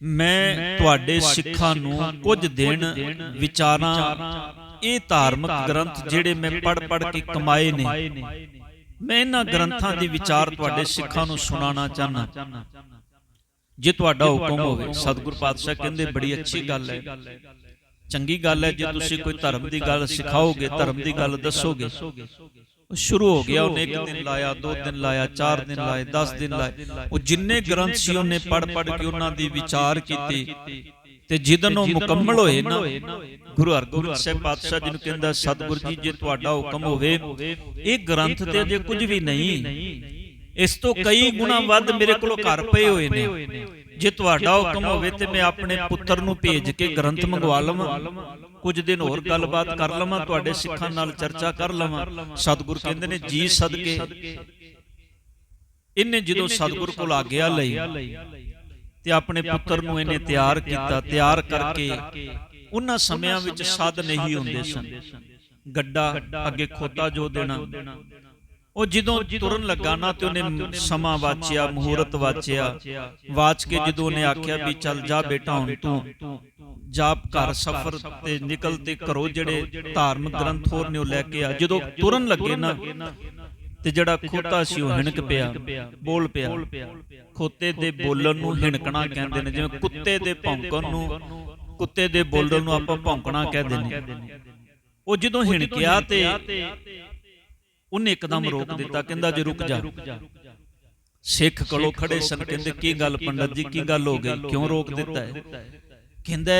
ਮੈਂ ਤੁਹਾਡੇ ਸਿੱਖਾਂ ਨੂੰ ਕੁਝ ਦਿਨ ਵਿਚਾਰਾਂ ਇਹ ਧਾਰਮਿਕ ਗ੍ਰੰਥ ਜਿਹੜੇ ਮੈਂ ਪੜ ਪੜ ਕੇ ਕਮਾਏ ਨੇ ਮੈਂ ਇਹਨਾਂ ਗ੍ਰੰਥਾਂ ਦੇ ਵਿਚਾਰ ਤੁਹਾਡੇ ਸਿੱਖਾਂ ਨੂੰ ਸੁਣਾਉਣਾ ਚਾਹਨਾ ਜੇ ਤੁਹਾਡਾ ਹੁਕਮ ਹੋਵੇ ਸਤਿਗੁਰ ਪਾਤਸ਼ਾਹ ਕਹਿੰਦੇ ਬੜੀ ਅੱਛੀ ਗੱਲ ਹੈ। ਚੰਗੀ ਗੱਲ ਹੈ ਜੇ ਤੁਸੀਂ ਕੋਈ ਧਰਮ ਦੀ ਗੱਲ ਸਿਖਾਓਗੇ ਧਰਮ ਦੀ ਗੱਲ ਦੱਸੋਗੇ। ਸ਼ੁਰੂ ਹੋ ਗਿਆ ਉਹਨੇ ਇੱਕ ਦਿਨ ਲਾਇਆ ਦੋ ਦਿਨ ਲਾਇਆ ਚਾਰ ਦਿਨ ਲਾਏ 10 ਦਿਨ ਲਾਏ। ਉਹ ਜਿੰਨੇ ਗ੍ਰੰਥ ਸੀ ਉਹਨੇ ਪੜ ਪੜ ਕੇ ਉਹਨਾਂ ਦੀ ਵਿਚਾਰ ਕੀਤੀ ਤੇ ਜਿੱਦਨ ਉਹ ਮੁਕੰਮਲ ਹੋਏ ਨਾ ਗੁਰੂ ਹਰਗੋਬਿੰਦ ਸਾਹਿਬ ਪਾਤਸ਼ਾਹ ਜੀ ਨੂੰ ਕਹਿੰਦਾ ਸਤਿਗੁਰ ਜੀ ਜੇ ਤੁਹਾਡਾ ਹੁਕਮ ਹੋਵੇ ਇਹ ਗ੍ਰੰਥ ਤੇ ਅਜੇ ਕੁਝ ਵੀ ਨਹੀਂ। ਇਸ ਤੋਂ ਕਈ ਗੁਣਾ ਵੱਧ ਮੇਰੇ ਕੋਲ ਘਰ ਪਏ ਹੋਏ ਨੇ। ਜੇ ਤੁਹਾਡਾ ਹੁਕਮ ਹੋਵੇ ਤੇ ਮੈਂ ਆਪਣੇ ਪੁੱਤਰ ਨੂੰ ਭੇਜ ਕੇ ਗ੍ਰੰਥ ਮੰਗਵਾ ਲਵਾਂ। ਕੁਝ ਦਿਨ ਹੋਰ ਗੱਲਬਾਤ ਕਰ ਲਵਾਂ ਤੁਹਾਡੇ ਸਿੱਖਾਂ ਨਾਲ ਚਰਚਾ ਕਰ ਲਵਾਂ। ਸਤਿਗੁਰ ਕਹਿੰਦੇ ਨੇ ਜੀ ਸਦਕੇ। ਇਹਨੇ ਜਦੋਂ ਸਤਿਗੁਰ ਕੋਲ ਆਗਿਆ ਲਈ ਤੇ ਆਪਣੇ ਪੁੱਤਰ ਨੂੰ ਇਹਨੇ ਤਿਆਰ ਕੀਤਾ ਤਿਆਰ ਕਰਕੇ ਉਹਨਾਂ ਸਮਿਆਂ ਵਿੱਚ ਸਾਧ ਨਹੀਂ ਹੁੰਦੇ ਸਨ। ਗੱਡਾ ਅੱਗੇ ਖੋਤਾ ਜੋ ਦੇਣਾ। ਉਹ ਜਦੋਂ ਤੁਰਨ ਲੱਗਾ ਨਾ ਤੇ ਉਹਨੇ ਸਮਾਂ ਵਾਚਿਆ, ਮਹੂਰਤ ਵਾਚਿਆ, ਵਾਚ ਕੇ ਜਦੋਂ ਉਹਨੇ ਆਖਿਆ ਵੀ ਚੱਲ ਜਾ ਬੇਟਾ ਹੁਣ ਤੂੰ, ਜਾਪ ਘਰ ਸਫ਼ਰ ਤੇ ਨਿਕਲ ਤੇ ਘਰੋਂ ਜਿਹੜੇ ਧਾਰਮਿਕ ਗ੍ਰੰਥ ਹੋਰ ਨੇ ਉਹ ਲੈ ਕੇ ਆ। ਜਦੋਂ ਤੁਰਨ ਲੱਗੇ ਨਾ ਤੇ ਜਿਹੜਾ ਖੋਤਾ ਸੀ ਉਹ ਹਿਣਕ ਪਿਆ, ਬੋਲ ਪਿਆ। ਖੋਤੇ ਦੇ ਬੋਲਣ ਨੂੰ ਹਿਣਕਣਾ ਕਹਿੰਦੇ ਨੇ, ਜਿਵੇਂ ਕੁੱਤੇ ਦੇ ਭੌਂਕਣ ਨੂੰ, ਕੁੱਤੇ ਦੇ ਬੋਲਣ ਨੂੰ ਆਪਾਂ ਭੌਂਕਣਾ ਕਹਿੰਦੇ ਨੇ। ਉਹ ਜਦੋਂ ਹਿਣਕਿਆ ਤੇ ਉਹਨੇ ਇੱਕਦਮ ਰੋਕ ਦਿੱਤਾ ਕਹਿੰਦਾ ਜੇ ਰੁਕ ਜਾ। ਸਿੱਖ ਕੋਲੋਂ ਖੜੇ ਸਨ ਕਹਿੰਦੇ ਕੀ ਗੱਲ ਪੰਡਤ ਜੀ ਕੀ ਗੱਲ ਹੋ ਗਈ? ਕਿਉਂ ਰੋਕ ਦਿੱਤਾ ਹੈ? ਕਹਿੰਦਾ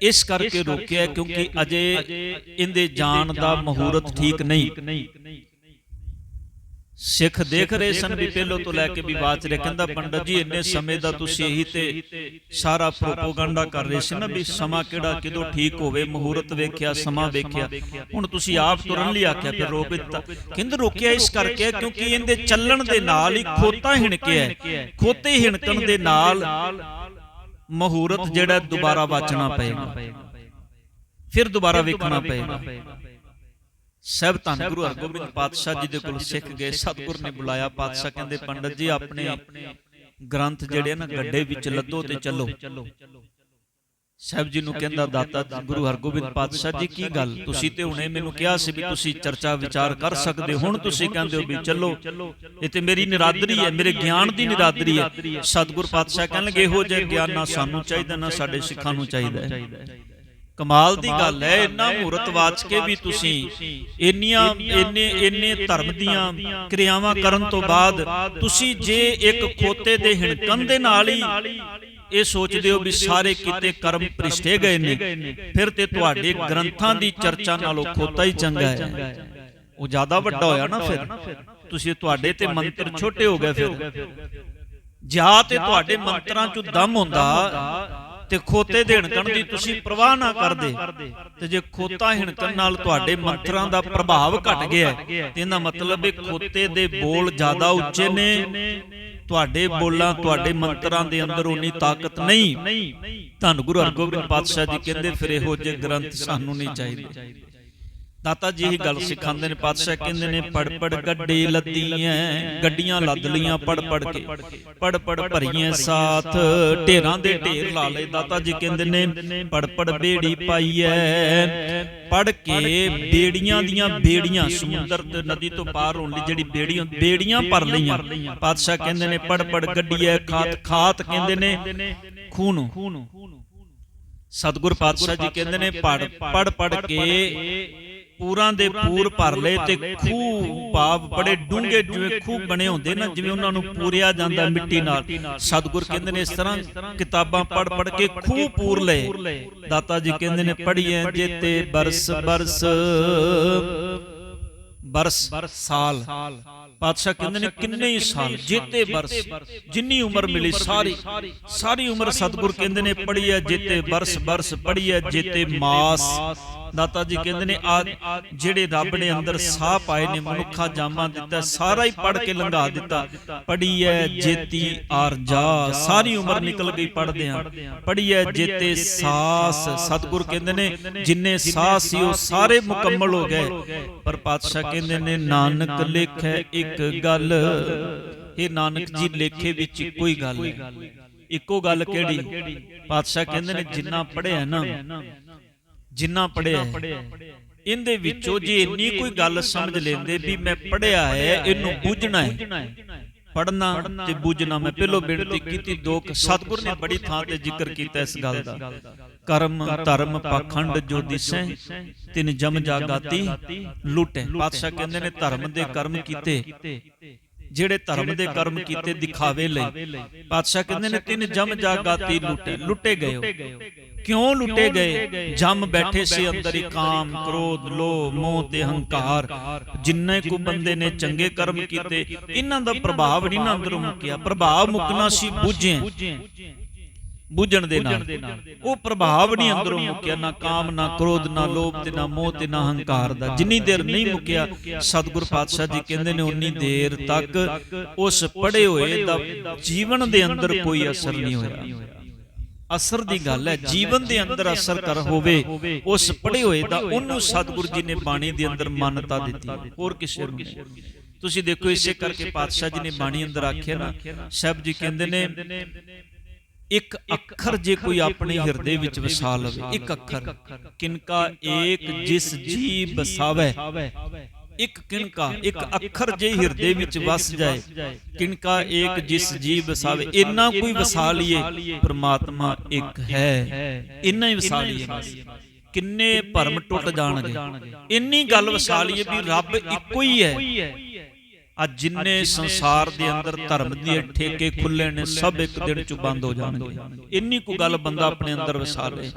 ਇਸ ਕਰਕੇ ਰੋਕਿਆ ਕਿਉਂਕਿ ਅਜੇ ਇਹਦੇ ਜਾਣ ਦਾ ਮਹੂਰਤ ਠੀਕ ਨਹੀਂ। ਸਿੱਖ ਦੇਖ ਰਹੇ ਸਨ ਵੀ ਪਹਿਲੋਂ ਤੋਂ ਲੈ ਕੇ ਵੀ ਬਾਤ ਰਹੇ ਕਹਿੰਦਾ ਪੰਡਤ ਜੀ ਇੰਨੇ ਸਮੇਂ ਦਾ ਤੁਸੀਂ ਇਹੀ ਤੇ ਸਾਰਾ ਪ੍ਰੋਪਗੈਂਡਾ ਕਰ ਰਹੇ ਸੀ ਨਾ ਵੀ ਸਮਾਂ ਕਿਹੜਾ ਕਿਦੋਂ ਠੀਕ ਹੋਵੇ ਮਹੂਰਤ ਵੇਖਿਆ ਸਮਾਂ ਵੇਖਿਆ। ਹੁਣ ਤੁਸੀਂ ਆਪ ਤੁਰਨ ਲਈ ਆਖਿਆ ਫਿਰ ਰੋਕ ਦਿੱਤਾ ਕਹਿੰਦੇ ਰੋਕਿਆ ਇਸ ਕਰਕੇ? ਕਿਉਂਕਿ ਇਹਦੇ ਚੱਲਣ ਦੇ ਨਾਲ ਹੀ ਖੋਤਾ ਹਿਣਕਿਆ ਖੋਤੇ ਹਿਣਕਣ ਦੇ ਨਾਲ ਮਹੂਰਤ ਜਿਹੜਾ ਦੁਬਾਰਾ ਵਾਚਣਾ ਪਏਗਾ। ਫਿਰ ਦੁਬਾਰਾ ਵੇਖਣਾ ਪਏਗਾ। ਸਹਿਬ ਧੰਨ ਗੁਰੂ ਹਰਗੋਬਿੰਦ ਪਾਤਸ਼ਾਹ ਜੀ ਦੇ ਕੋਲ ਸਿੱਖ ਗਏ ਸਤਿਗੁਰ ਨੇ ਬੁਲਾਇਆ ਪਾਤਸ਼ਾਹ ਕਹਿੰਦੇ ਪੰਡਤ ਜੀ ਆਪਣੇ ਗ੍ਰੰਥ ਜਿਹੜੇ ਨਾ ਗੱਡੇ ਵਿੱਚ ਲੱਦੋ ਤੇ ਚੱਲੋ। ਸਾਹਿਬ ਜੀ ਨੂੰ ਕਹਿੰਦਾ ਦਾਤਾ ਗੁਰੂ ਹਰਗੋਬਿੰਦ ਪਾਤਸ਼ਾਹ ਜੀ ਕੀ ਗੱਲ? ਤੁਸੀਂ ਤੇ ਹੁਣੇ ਮੈਨੂੰ ਕਿਹਾ ਸੀ ਵੀ ਤੁਸੀਂ ਚਰਚਾ ਵਿਚਾਰ ਕਰ ਸਕਦੇ। ਹੁਣ ਤੁਸੀਂ ਕਹਿੰਦੇ ਹੋ ਵੀ ਚੱਲੋ। ਇਹ ਤੇ ਮੇਰੀ ਨਿਰਾਦਰੀ ਹੈ ਮੇਰੇ ਗਿਆਨ ਦੀ ਨਿਰਾਦਰੀ ਹੈ। ਸਤਿਗੁਰ ਪਾਤਸ਼ਾਹ ਕਹਿਣਗੇ ਇਹੋ ਜਿਹਾ ਗਿਆਨ ਨਾ ਸਾਨੂੰ ਚਾਹੀਦਾ ਨਾ ਸਾਡੇ ਸਿੱਖਾਂ ਨੂੰ ਚਾਹੀਦਾ ਹੈ। ਕਮਾਲ ਦੀ ਗੱਲ ਹੈ ਇੰਨਾ ਮਹੂਰਤ ਵਾਚ ਕੇ ਵੀ ਤੁਸੀਂ ਇੰਨੀਆਂ ਇੰਨੇ ਇੰਨੇ ਧਰਮ ਦੀਆਂ ਕਿਰਿਆਵਾਂ ਕਰਨ ਤੋਂ ਬਾਅਦ ਤੁਸੀਂ ਜੇ ਇੱਕ ਖੋਤੇ ਦੇ ਹਿਣਕਣ ਦੇ ਨਾਲ ਹੀ ਇਹ ਸੋਚਦੇ ਹੋ ਵੀ ਸਾਰੇ ਕਿਤੇ ਕਰਮ ਪ੍ਰਿਸ਼ਟੇ ਗਏ ਨੇ। ਫਿਰ ਤੇ ਤੁਹਾਡੇ ਗ੍ਰੰਥਾਂ ਦੀ ਚਰਚਾ ਨਾਲੋਂ ਖੋਤਾ ਹੀ ਚੰਗਾ ਹੈ। ਉਹ ਜ਼ਿਆਦਾ ਵੱਡਾ ਹੋਇਆ ਨਾ ਫਿਰ। ਤੁਸੀਂ ਤੁਹਾਡੇ ਤੇ ਮੰਤਰ ਛੋਟੇ ਹੋ ਗਏ ਫਿਰ। ਜਾਂ ਤੇ ਤੁਹਾਡੇ ਮੰਤਰਾਂ 'ਚ ਦਮ ਹੁੰਦਾ। ਤੇ ਖੋਤੇ ਦੇ ਹਿਣਕਣ ਦੀ ਤੁਸੀਂ ਪ੍ਰਵਾਹ ਨਾ ਕਰਦੇ। ਤੇ ਜੇ ਖੋਤਾ ਹਿਣਕਣ ਨਾਲ ਤੁਹਾਡੇ ਮੰਤਰਾਂ ਦਾ ਪ੍ਰਭਾਵ ਘਟ ਗਿਆ, ਤੇ ਇਹਦਾ ਮਤਲਬ ਇਹ ਖੋਤੇ ਦੇ ਬੋਲ ਜ਼ਿਆਦਾ ਉੱਚੇ ਨੇ। ਤੁਹਾਡੇ ਬੋਲਾਂ, ਤੁਹਾਡੇ ਮੰਤਰਾਂ ਦੇ ਅੰਦਰ ਉਨੀ ਤਾਕਤ ਨਹੀਂ। ਧੰਨ ਗੁਰੂ ਹਰਗੋਬਿੰਦ ਪਾਤਸ਼ਾਹ ਜੀ ਕਹਿੰਦੇ, ਫਿਰ ਇਹੋ ਜਿਹੇ ਗ੍ਰੰਥ ਸਾਨੂੰ ਨਹੀਂ ਚਾਹੀਦੇ। ਦਾਤਾ ਜੀ ਇਹ ਗੱਲ ਸਿਖਾਉਂਦੇ ਨੇ ਪਾਤਸ਼ਾਹ ਕਹਿੰਦੇ ਨੇ ਪੜ ਪੜ ਗੱਡੇ ਲੱਦੀਆਂ ਗੱਡੀਆਂ ਲੱਦ ਲੀਆਂ ਪੜ ਪੜ ਕੇ। ਪੜ ਪੜ ਭਰੀਆਂ ਸਾਥ ਢੇਰਾਂ ਦੇ ਢੇਰ ਲਾ ਲਏ ਦਾਤਾ ਜੀ ਕਹਿੰਦੇ ਨੇ ਪੜ ਪੜ ਬੇੜੀ ਪਾਈ ਐ ਪੜ ਕੇ ਬੇੜੀਆਂ ਦੀਆਂ ਬੇੜੀਆਂ ਸਮੁੰਦਰ ਤੇ ਨਦੀ ਤੋਂ ਪਾਰ ਹੋਣ ਲਈ ਜਿਹੜੀ ਬੇੜੀਆਂ ਬੇੜੀਆਂ ਭਰ ਲਈਆਂ। ਪਾਤਸ਼ਾਹ ਕਹਿੰਦੇ ਨੇ ਪੜ ਪੜ ਗੱਡੀ ਐ ਖਾਤ ਖਾਤ ਕਹਿੰਦੇ ਨੇ ਖੂਨ। ਸਤਿਗੁਰ ਪਾਤਸ਼ਾਹ ਜੀ ਕਹਿੰਦੇ ਨੇ ਪੜ ਪੜ ਪੜ ਕੇ ਪੂਰਾਂ ਦੇ ਪੂਰ ਭਰ ਲਏ ਤੇ ਖੂਹ ਭਾਵ ਬੜੇ ਡੂੰਘੇ ਜਿਵੇਂ ਖੂਹ ਬਣੇ ਹੁੰਦੇ ਨਾ ਜਿਵੇਂ ਉਹਨਾਂ ਨੂੰ ਪੂਰਿਆ ਜਾਂਦਾ ਮਿੱਟੀ ਨਾਲ। ਸਤਿਗੁਰ ਕਹਿੰਦੇ ਨੇ ਇਸ ਤਰ੍ਹਾਂ ਕਿਤਾਬਾਂ ਪੜ ਪੜ ਕੇ ਖੂਹ ਪੂਰ ਲਏ। ਦਾਤਾ ਜੀ ਕਹਿੰਦੇ ਨੇ ਪੜੀਏ ਜੇਤੇ ਬਰਸ ਬਰਸ ਬਰਸ ਸਾਲ। ਪਾਤਸ਼ਾਹ ਕਹਿੰਦੇ ਨੇ ਕਿੰਨੇ ਹੀ ਸਾਲ ਜੇਤੇ ਬਰਸ ਜਿੰਨੀ ਉਮਰ ਮਿਲੀ ਸਾਰੀ ਸਾਰੀ ਉਮਰ ਸਤਿਗੁਰ ਕਹਿੰਦੇ ਨੇ ਪੜੀ ਹੈ ਜੇਤੇ ਬਰਸ ਬਰਸ ਪੜੀ ਹੈ ਜੇਤੇ ਮਾਸ। ਦਾਤਾ ਜੀ ਕਹਿੰਦੇ ਨੇ ਆ ਜਿਹੜੇ ਰੱਬ ਨੇ ਅੰਦਰ ਸਾਹ ਪਾਏ ਨੇ ਮਨੁੱਖਾ ਜਾਮਾ ਦਿੱਤਾ ਸਾਰਾ ਹੀ ਪੜ ਕੇ ਲੰਘਾ ਦਿੱਤਾ। ਪੜੀ ਹੈ ਜੇਤੀ ਆਰਜਾ ਸਾਰੀ ਉਮਰ ਨਿਕਲ ਗਈ ਪੜਦੇ ਆ ਪੜੀ ਹੈ ਜੇਤੇ ਸਾਸ ਸਤਿਗੁਰ ਕਹਿੰਦੇ ਨੇ ਜਿੰਨੇ ਸਾਹ ਸੀ ਉਹ ਸਾਰੇ ਮੁਕੰਮਲ ਹੋ ਗਏ। ਪਰ ਪਾਤਸ਼ਾਹ ਕਹਿੰਦੇ ਨੇ ਨਾਨਕ ਲੇਖੈ ਇੱਕ ਗੱਲ। ਇਹ ਨਾਨਕ ਜੀ ਲੇਖੇ ਵਿੱਚ ਹੀ ਗੱਲ ਹੈ। ਇੱਕੋ ਗੱਲ ਕਿਹੜੀ? ਪਾਤਸ਼ਾਹ ਕਹਿੰਦੇ ਨੇ ਜਿੰਨਾ ਪੜਿਆ ਨਾ। ਜਿੰਨਾ ਪੜਿਆ ਇਹਦੇ ਵਿੱਚੋਂ ਜੇ ਇੰਨੀ ਕੋਈ ਗੱਲ ਸਮਝ ਲੈਂਦੇ ਵੀ ਮੈਂ ਪੜਿਆ ਹੈ, ਇਹਨੂੰ ਬੁੱਝਣਾ ਹੈ। ਪੜਨਾ ਤੇ ਬੁੱਝਣਾ। ਮੈਂ ਪਹਿਲੋ ਬੇਨਤੀ ਕੀਤੀ, ਦੋ ਸਤਿਗੁਰ ਨੇ ਬੜੀ ਥਾਂ ਤੇ ਜ਼ਿਕਰ ਕੀਤਾ ਇਸ ਗੱਲ ਦਾ। ਕਰਮ, ਧਰਮ, ਪਾਖੰਡ, ਜੋ ਦਿਸੈ ਤਿਨ ਜਮ ਜਾਗਾਤੀ, ਲੁੱਟੇ। ਪਾਤਸ਼ਾਹ ਕਹਿੰਦੇ ਨੇ ਧਰਮ ਦੇ ਕਰਮ ਕੀਤੇ। ਜਿਹੜੇ ਧਰਮ ਦੇ ਕਰਮ ਕੀਤੇ ਦਿਖਾਵੇ ਲਈ। ਪਾਤਸ਼ਾਹ ਕਹਿੰਦੇ ਨੇ ਤਿੰਨ ਜਮ ਜਾਗਾਤੀ, ਲੁੱਟੇ। ਲੁੱਟੇ ਗਏ ਕਿਉਂ ਲੁੱਟੇ ਗਏ? ਜਮ ਬੈਠੇ ਸੀ ਅੰਦਰ ਹੀ ਕਾਮ ਕ੍ਰੋਧ ਲੋਭ ਮੋਹ ਤੇ ਹੰਕਾਰ। ਜਿੰਨੇ ਕੋ ਬੰਦੇ ਨੇ ਚੰਗੇ ਕਰਮ ਕੀਤੇ ਇਹਨਾਂ ਦਾ ਪ੍ਰਭਾਵ ਨਹੀਂ ਨਾ ਅੰਦਰੋਂ ਮੁੱਕਿਆ। ਪ੍ਰਭਾਵ ਮੁੱਕਣਾ ਸੀ ਬੁੱਝੇ। ਬੁੱਝਣ ਦੇ ਨਾਲ। ਉਹ ਪ੍ਰਭਾਵ ਨਹੀਂ ਅੰਦਰੋਂ ਮੁੱਕਿਆ ਨਾ ਕਾਮ ਨਾ ਕ੍ਰੋਧ ਨਾ ਲੋਭ ਤੇ ਨਾ ਮੋਹ ਤੇ ਨਾ ਹੰਕਾਰ ਦਾ। ਜਿੰਨੀ ਦੇਰ ਨਹੀਂ ਮੁੱਕਿਆ ਸਤਿਗੁਰ ਪਾਤਸ਼ਾਹ ਜੀ ਕਹਿੰਦੇ ਨੇ ਉਨੀ ਦੇਰ ਤੱਕ ਉਸ ਪੜੇ ਹੋਏ ਦਾ ਜੀਵਨ ਦੇ ਅੰਦਰ ਕੋਈ ਅਸਰ ਨਹੀਂ ਹੋਇਆ। ਅਸਰ ਦੀ ਗੱਲ ਹੈ ਜੀਵਨ ਦੇ ਅੰਦਰ ਅਸਰ ਕਰ ਹੋਵੇ ਉਸ ਪੜੇ ਹੋਏ ਦਾ ਉਹਨੂੰ ਸਤਿਗੁਰ ਜੀ ਨੇ ਬਾਣੀ ਦੇ ਅੰਦਰ ਮਾਨਤਾ ਦਿੱਤੀ। ਹੋਰ ਕਿਸੇ ਨੂੰ ਤੁਸੀਂ ਦੇਖੋ ਇਸੇ ਕਰਕੇ ਪਾਤਸ਼ਾਹ ਜੀ ਨੇ ਬਾਣੀ ਅੰਦਰ ਆਖਿਆ ਨਾ ਸਾਹਿਬ ਜੀ ਕਹਿੰਦੇ ਨੇ ਇੱਕ ਅੱਖਰ ਜੇ ਕੋਈ ਆਪਣੇ ਹਿਰਦੇ ਵਿੱਚ ਵਸਾ ਲਵੇ ਇੱਕ ਅੱਖਰ। ਕਿਨਕਾ ਏਕ ਜਿਸ ਜੀ ਬਸਾਵੇ ਇੱਕ ਕਿਨਕਾ ਇੱਕ ਅੱਖਰ ਜੇ ਹਿਰਦੇ ਵਿੱਚ ਵਸ ਜਾਏ। ਕਿਨਕਾ ਏਕ ਜਿਸ ਜੀ ਵਸਾਵੇ ਇੰਨਾ ਕੋਈ ਵਸਾ ਲਈਏ ਪ੍ਰਮਾਤਮਾ ਇੱਕ ਹੈ। ਇੰਨਾ ਹੀ ਵਸਾ ਲਈਏ ਕਿੰਨੇ ਭਰਮ ਟੁੱਟ ਜਾਣਗੇ। ਇੰਨੀ ਗੱਲ ਵਸਾ ਲਈਏ ਵੀ ਰੱਬ ਇੱਕੋ ਹੀ ਹੈ। ਅੱਜ ਜਿੰਨੇ ਸੰਸਾਰ ਦੇ ਅੰਦਰ ਧਰਮ ਦੇ ਠੇਕੇ ਖੁੱਲੇ ਨੇ ਸਭ ਇੱਕ ਦਿਨ ਚ ਬੰਦ ਹੋ ਜਾਣਗੇ। ਇੰਨੀ ਕੁ ਗੱਲ ਬੰਦਾ ਆਪਣੇ ਅੰਦਰ ਵਸਾ ਲੇ।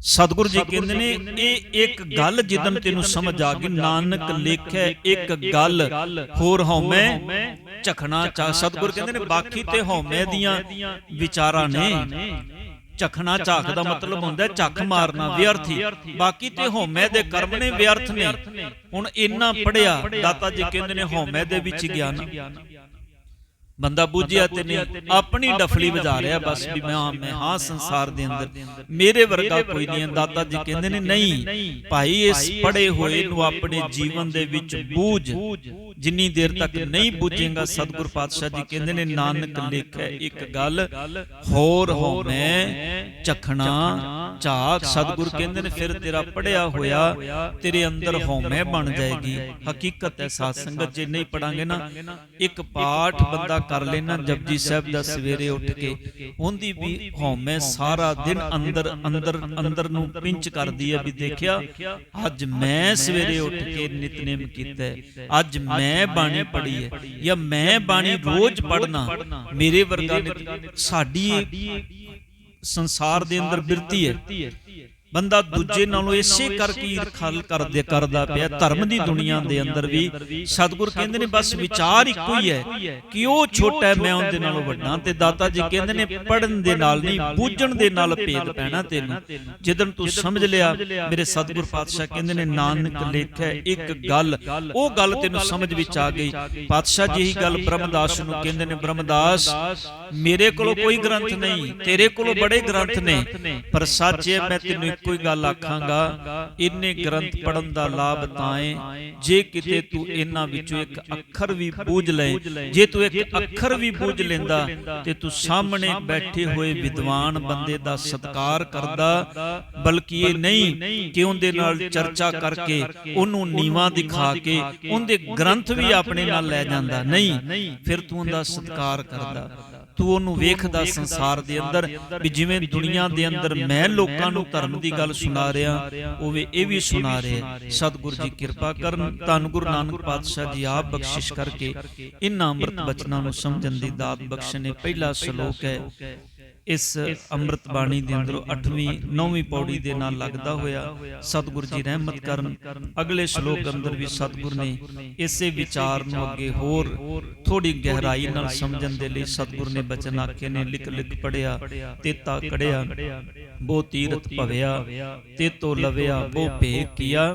ਸਤਿਗੁਰੂ ਜੀ ਕਹਿੰਦੇ ਨੇ ਇਹ ਇੱਕ ਗੱਲ ਜਿੱਦਨ ਤੈਨੂੰ ਸਮਝ ਆ ਗਈ ਨਾਨਕ ਲੇਖੈ ਇੱਕ ਗੱਲ ਹੋਰ ਹਉਮੈ ਝਖਣਾ ਚਾ ਸਤਿਗੁਰੂ ਕਹਿੰਦੇ ਨੇ ਬਾਕੀ ਤੇ ਹਉਮੈ ਦੀਆਂ ਵਿਚਾਰਾਂ ਨੇ। ਝਖਣਾ ਝਾਕ ਦਾ ਮਤਲਬ ਹੁੰਦਾ ਝੱਖ ਮਾਰਨਾ ਵਿਅਰਥੀ। ਬਾਕੀ ਤੇ ਹਉਮੈ ਦੇ ਕਰਮ ਨੇ ਵਿਅਰਥ ਨੇ। ਹੁਣ ਇੰਨਾ ਪੜਿਆ ਦਾਤਾ ਜੀ ਕਹਿੰਦੇ ਨੇ ਹਉਮੈ ਦੇ ਵਿੱਚ ਗਿਆਨ। ਬੰਦਾ ਬੁੱਝਿਆ ਤੇ ਨਹੀਂ ਆਪਣੀ ਡਫਲੀ ਵਜਾ ਰਿਹਾ ਬਸ ਵੀ ਮੈਂ ਹਾਂ ਮੈਂ ਹਾਂ ਸੰਸਾਰ ਦੇ ਅੰਦਰ। ਮੇਰੇ ਵਰਗਾ ਕੋਈ ਨਹੀਂ ਹੈ ਦਾਤਾ ਜੀ ਕਹਿੰਦੇ ਨੇ ਨਹੀਂ ਭਾਈ ਇਸ ਪੜੇ ਹੋਏ ਨੂੰ ਆਪਣੇ ਜੀਵਨ ਦੇ ਵਿੱਚ ਬੂਝ ਜਿੰਨੀ ਦੇਰ ਤੱਕ ਨਹੀਂ ਬੁੱਝੇਗਾ ਸਤਿਗੁਰ ਪਾਤਸ਼ਾਹ ਜੀ ਕਹਿੰਦੇ ਨੇ ਨਾਨਕ ਲਿਖੈ ਇੱਕ ਗੱਲ ਹੋਰ ਹੋ ਮੈਂ ਚਖਣਾ ਝਾਕ ਸਤਿਗੁਰ ਕਹਿੰਦੇ ਨੇ ਫਿਰ ਤੇਰਾ ਪੜਿਆ ਹੋਇਆ ਤੇਰੇ ਅੰਦਰ ਹਉਮੈ ਬਣ ਜਾਏਗੀ। ਹਕੀਕਤ ਹੈ ਸਾਧ ਸੰਗਤ ਜੇ ਨਹੀਂ ਪੜਾਂਗੇ ਨਾ ਇੱਕ ਪਾਠ ਬੰਦਾ ਕਰ ਲੈਣਾ ਜਪਜੀ ਸਾਹਿਬ ਦਾ ਸਵੇਰੇ ਉੱਠ ਕੇ। ਉਹਦੀ ਵੀ ਹਉਮੈ ਸਾਰਾ ਦਿਨ ਅੰਦਰ ਅੰਦਰ ਅੰਦਰ ਨੂੰ ਪਿੰਚ ਕਰਦੀ ਹੈ ਵੀ ਦੇਖਿਆ। ਅੱਜ ਮੈਂ ਸਵੇਰੇ ਉੱਠ ਕੇ ਨਿਤਨੇਮ ਕੀਤਾ ਅੱਜ ਮੈਂ ਬਾਣੀ ਪੜ੍ਹੀ ਹੈ। ਜਾਂ ਮੈਂ ਬਾਣੀ ਰੋਜ਼ ਪੜ੍ਹਨਾ। ਮੇਰੇ ਵਰਗਾ ਸਾਡੀ ਸੰਸਾਰ ਦੇ ਅੰਦਰ ਬਿਰਤੀ ਹੈ। ਬੰਦਾ ਦੂਜੇ ਨਾਲੋਂ ਇਸੇ ਕਰਕੇ ਈਰਖਾਲ ਕਰਦੇ ਕਰਦਾ ਪਿਆ ਧਰਮ ਦੀ ਦੁਨੀਆ ਦੇ ਅੰਦਰ ਵੀ ਸਤਿਗੁਰ ਕਹਿੰਦੇ ਨੇ ਬਸ ਵਿਚਾਰ ਇੱਕੋ ਹੀ ਹੈ ਕਿ ਉਹ ਛੋਟਾ ਹੈ ਮੈਂ ਉਹਦੇ ਨਾਲੋਂ ਵੱਡਾ ਤੇ ਦਾਤਾ ਜੀ ਕਹਿੰਦੇ ਨੇ ਪੜਨ ਦੇ ਨਾਲ ਨਹੀਂ ਬੂਝਣ ਦੇ ਨਾਲ ਭੇਦ ਪੈਣਾ ਤੈਨੂੰ। ਜਦੋਂ ਤੂੰ ਸਮਝ ਲਿਆ ਮੇਰੇ ਸਤਿਗੁਰ ਪਾਤਸ਼ਾਹ ਕਹਿੰਦੇ ਨੇ ਨਾਨਕ ਲੇਖੈ ਇੱਕ ਗੱਲ ਉਹ ਗੱਲ ਤੈਨੂੰ ਸਮਝ ਵਿੱਚ ਆ ਗਈ। ਪਾਤਸ਼ਾਹ ਜੀ ਇਹੀ ਗੱਲ ਬ੍ਰਹਮਦਾਸ ਨੂੰ ਕਹਿੰਦੇ ਨੇ ਬ੍ਰਹਮਦਾਸ ਮੇਰੇ ਕੋਲੋਂ ਕੋਈ ਗ੍ਰੰਥ ਨਹੀਂ ਤੇਰੇ ਕੋਲੋਂ ਬੜੇ ਗ੍ਰੰਥ ਨੇ ਪਰ ਸੱਚ ਹੈ ਮੈਂ ਤੈਨੂੰ ਇੱਕੋ ਹੀ ਗੱਲ ਆਖਾਂਗਾ, ਇੰਨੇ ਗ੍ਰੰਥ ਪੜਨ ਦਾ ਲਾਭ ਤਾਏ। ਜੇ ਕਿਤੇ ਤੂੰ ਇਹਨਾਂ ਵਿੱਚੋਂ ਇੱਕ ਅੱਖਰ ਵੀ ਬੂਝ ਲਏ ਜੇ ਤੂੰ ਇੱਕ ਅੱਖਰ ਵੀ ਬੂਝ ਲੈਂਦਾ, ਤੇ ਤੂੰ ਸਾਹਮਣੇ ਬੈਠੇ ਹੋਏ ਵਿਦਵਾਨ ਬੰਦੇ ਦਾ ਸਤਿਕਾਰ ਕਰਦਾ, ਬਲਕਿ ਇਹ ਨਹੀਂ ਕਿ ਉਹਦੇ ਨਾਲ ਚਰਚਾ ਕਰਕੇ, ਉਹਨੂੰ ਨੀਵਾ ਦਿਖਾ ਕੇ, ਉਹਦੇ ਗ੍ਰੰਥ ਵੀ ਆਪਣੇ ਨਾਲ ਲੈ ਜਾਂਦਾ। ਨਹੀਂ, ਫਿਰ ਤੂੰ ਉਹਦਾ ਸਤਿਕਾਰ ਕਰਦਾ। ਤੂੰ ਉਹਨੂੰ ਵੇਖਦਾ ਸੰਸਾਰ ਦੇ ਅੰਦਰ ਵੀ ਜਿਵੇਂ ਦੁਨੀਆ ਦੇ ਅੰਦਰ ਮੈਂ ਲੋਕਾਂ ਨੂੰ ਧਰਮ ਦੀ ਗੱਲ ਸੁਣਾ ਰਿਹਾ ਉਵੇਂ ਇਹ ਵੀ ਸੁਣਾ ਰਿਹਾ। ਸਤਿਗੁਰੂ ਜੀ ਕਿਰਪਾ ਕਰਨ ਧੰਨ ਗੁਰੂ ਨਾਨਕ ਪਾਤਸ਼ਾਹ ਜੀ ਆਪ ਬਖਸ਼ਿਸ਼ ਕਰਕੇ ਇਹਨਾਂ ਅੰਮ੍ਰਿਤ ਬਚਨਾਂ ਨੂੰ ਸਮਝਣ ਦੀ ਦਾਤ ਬਖਸ਼ਣੇ ਪਹਿਲਾ ਸ਼ਲੋਕ ਹੈ। ਇਸ ਅੰਮ੍ਰਿਤ ਬਾਣੀ ਦੇ ਅੰਦਰੋਂ 8ਵੀਂ 9ਵੀਂ ਪੌੜੀ ਦੇ ਨਾਲ ਲੱਗਦਾ ਹੋਇਆ ਸਤਿਗੁਰੂ ਜੀ ਰਹਿਮਤ ਕਰਨ, ਅਗਲੇ ਸ਼ਲੋਕ ਅੰਦਰ ਵੀ ਸਤਿਗੁਰ ਨੇ ਇਸੇ ਵਿਚਾਰ ਨੂੰ ਅੱਗੇ ਹੋਰ ਥੋੜੀ ਗਹਿਰਾਈ ਨਾਲ ਸਮਝਣ ਦੇ ਲਈ ਸਤਿਗੁਰ ਨੇ ਬਚਨ ਆਖੇ ਨੇ, ਲਿਖ ਲਿਖ ਪੜਿਆ ਤੇਤਾ ਕੜਿਆ, ਬੋ ਤੀਰਥ ਭਵਿਆ, ਤੇਤੋ ਲਵਿਆ, ਬੋ ਭੇ ਕੀਆ।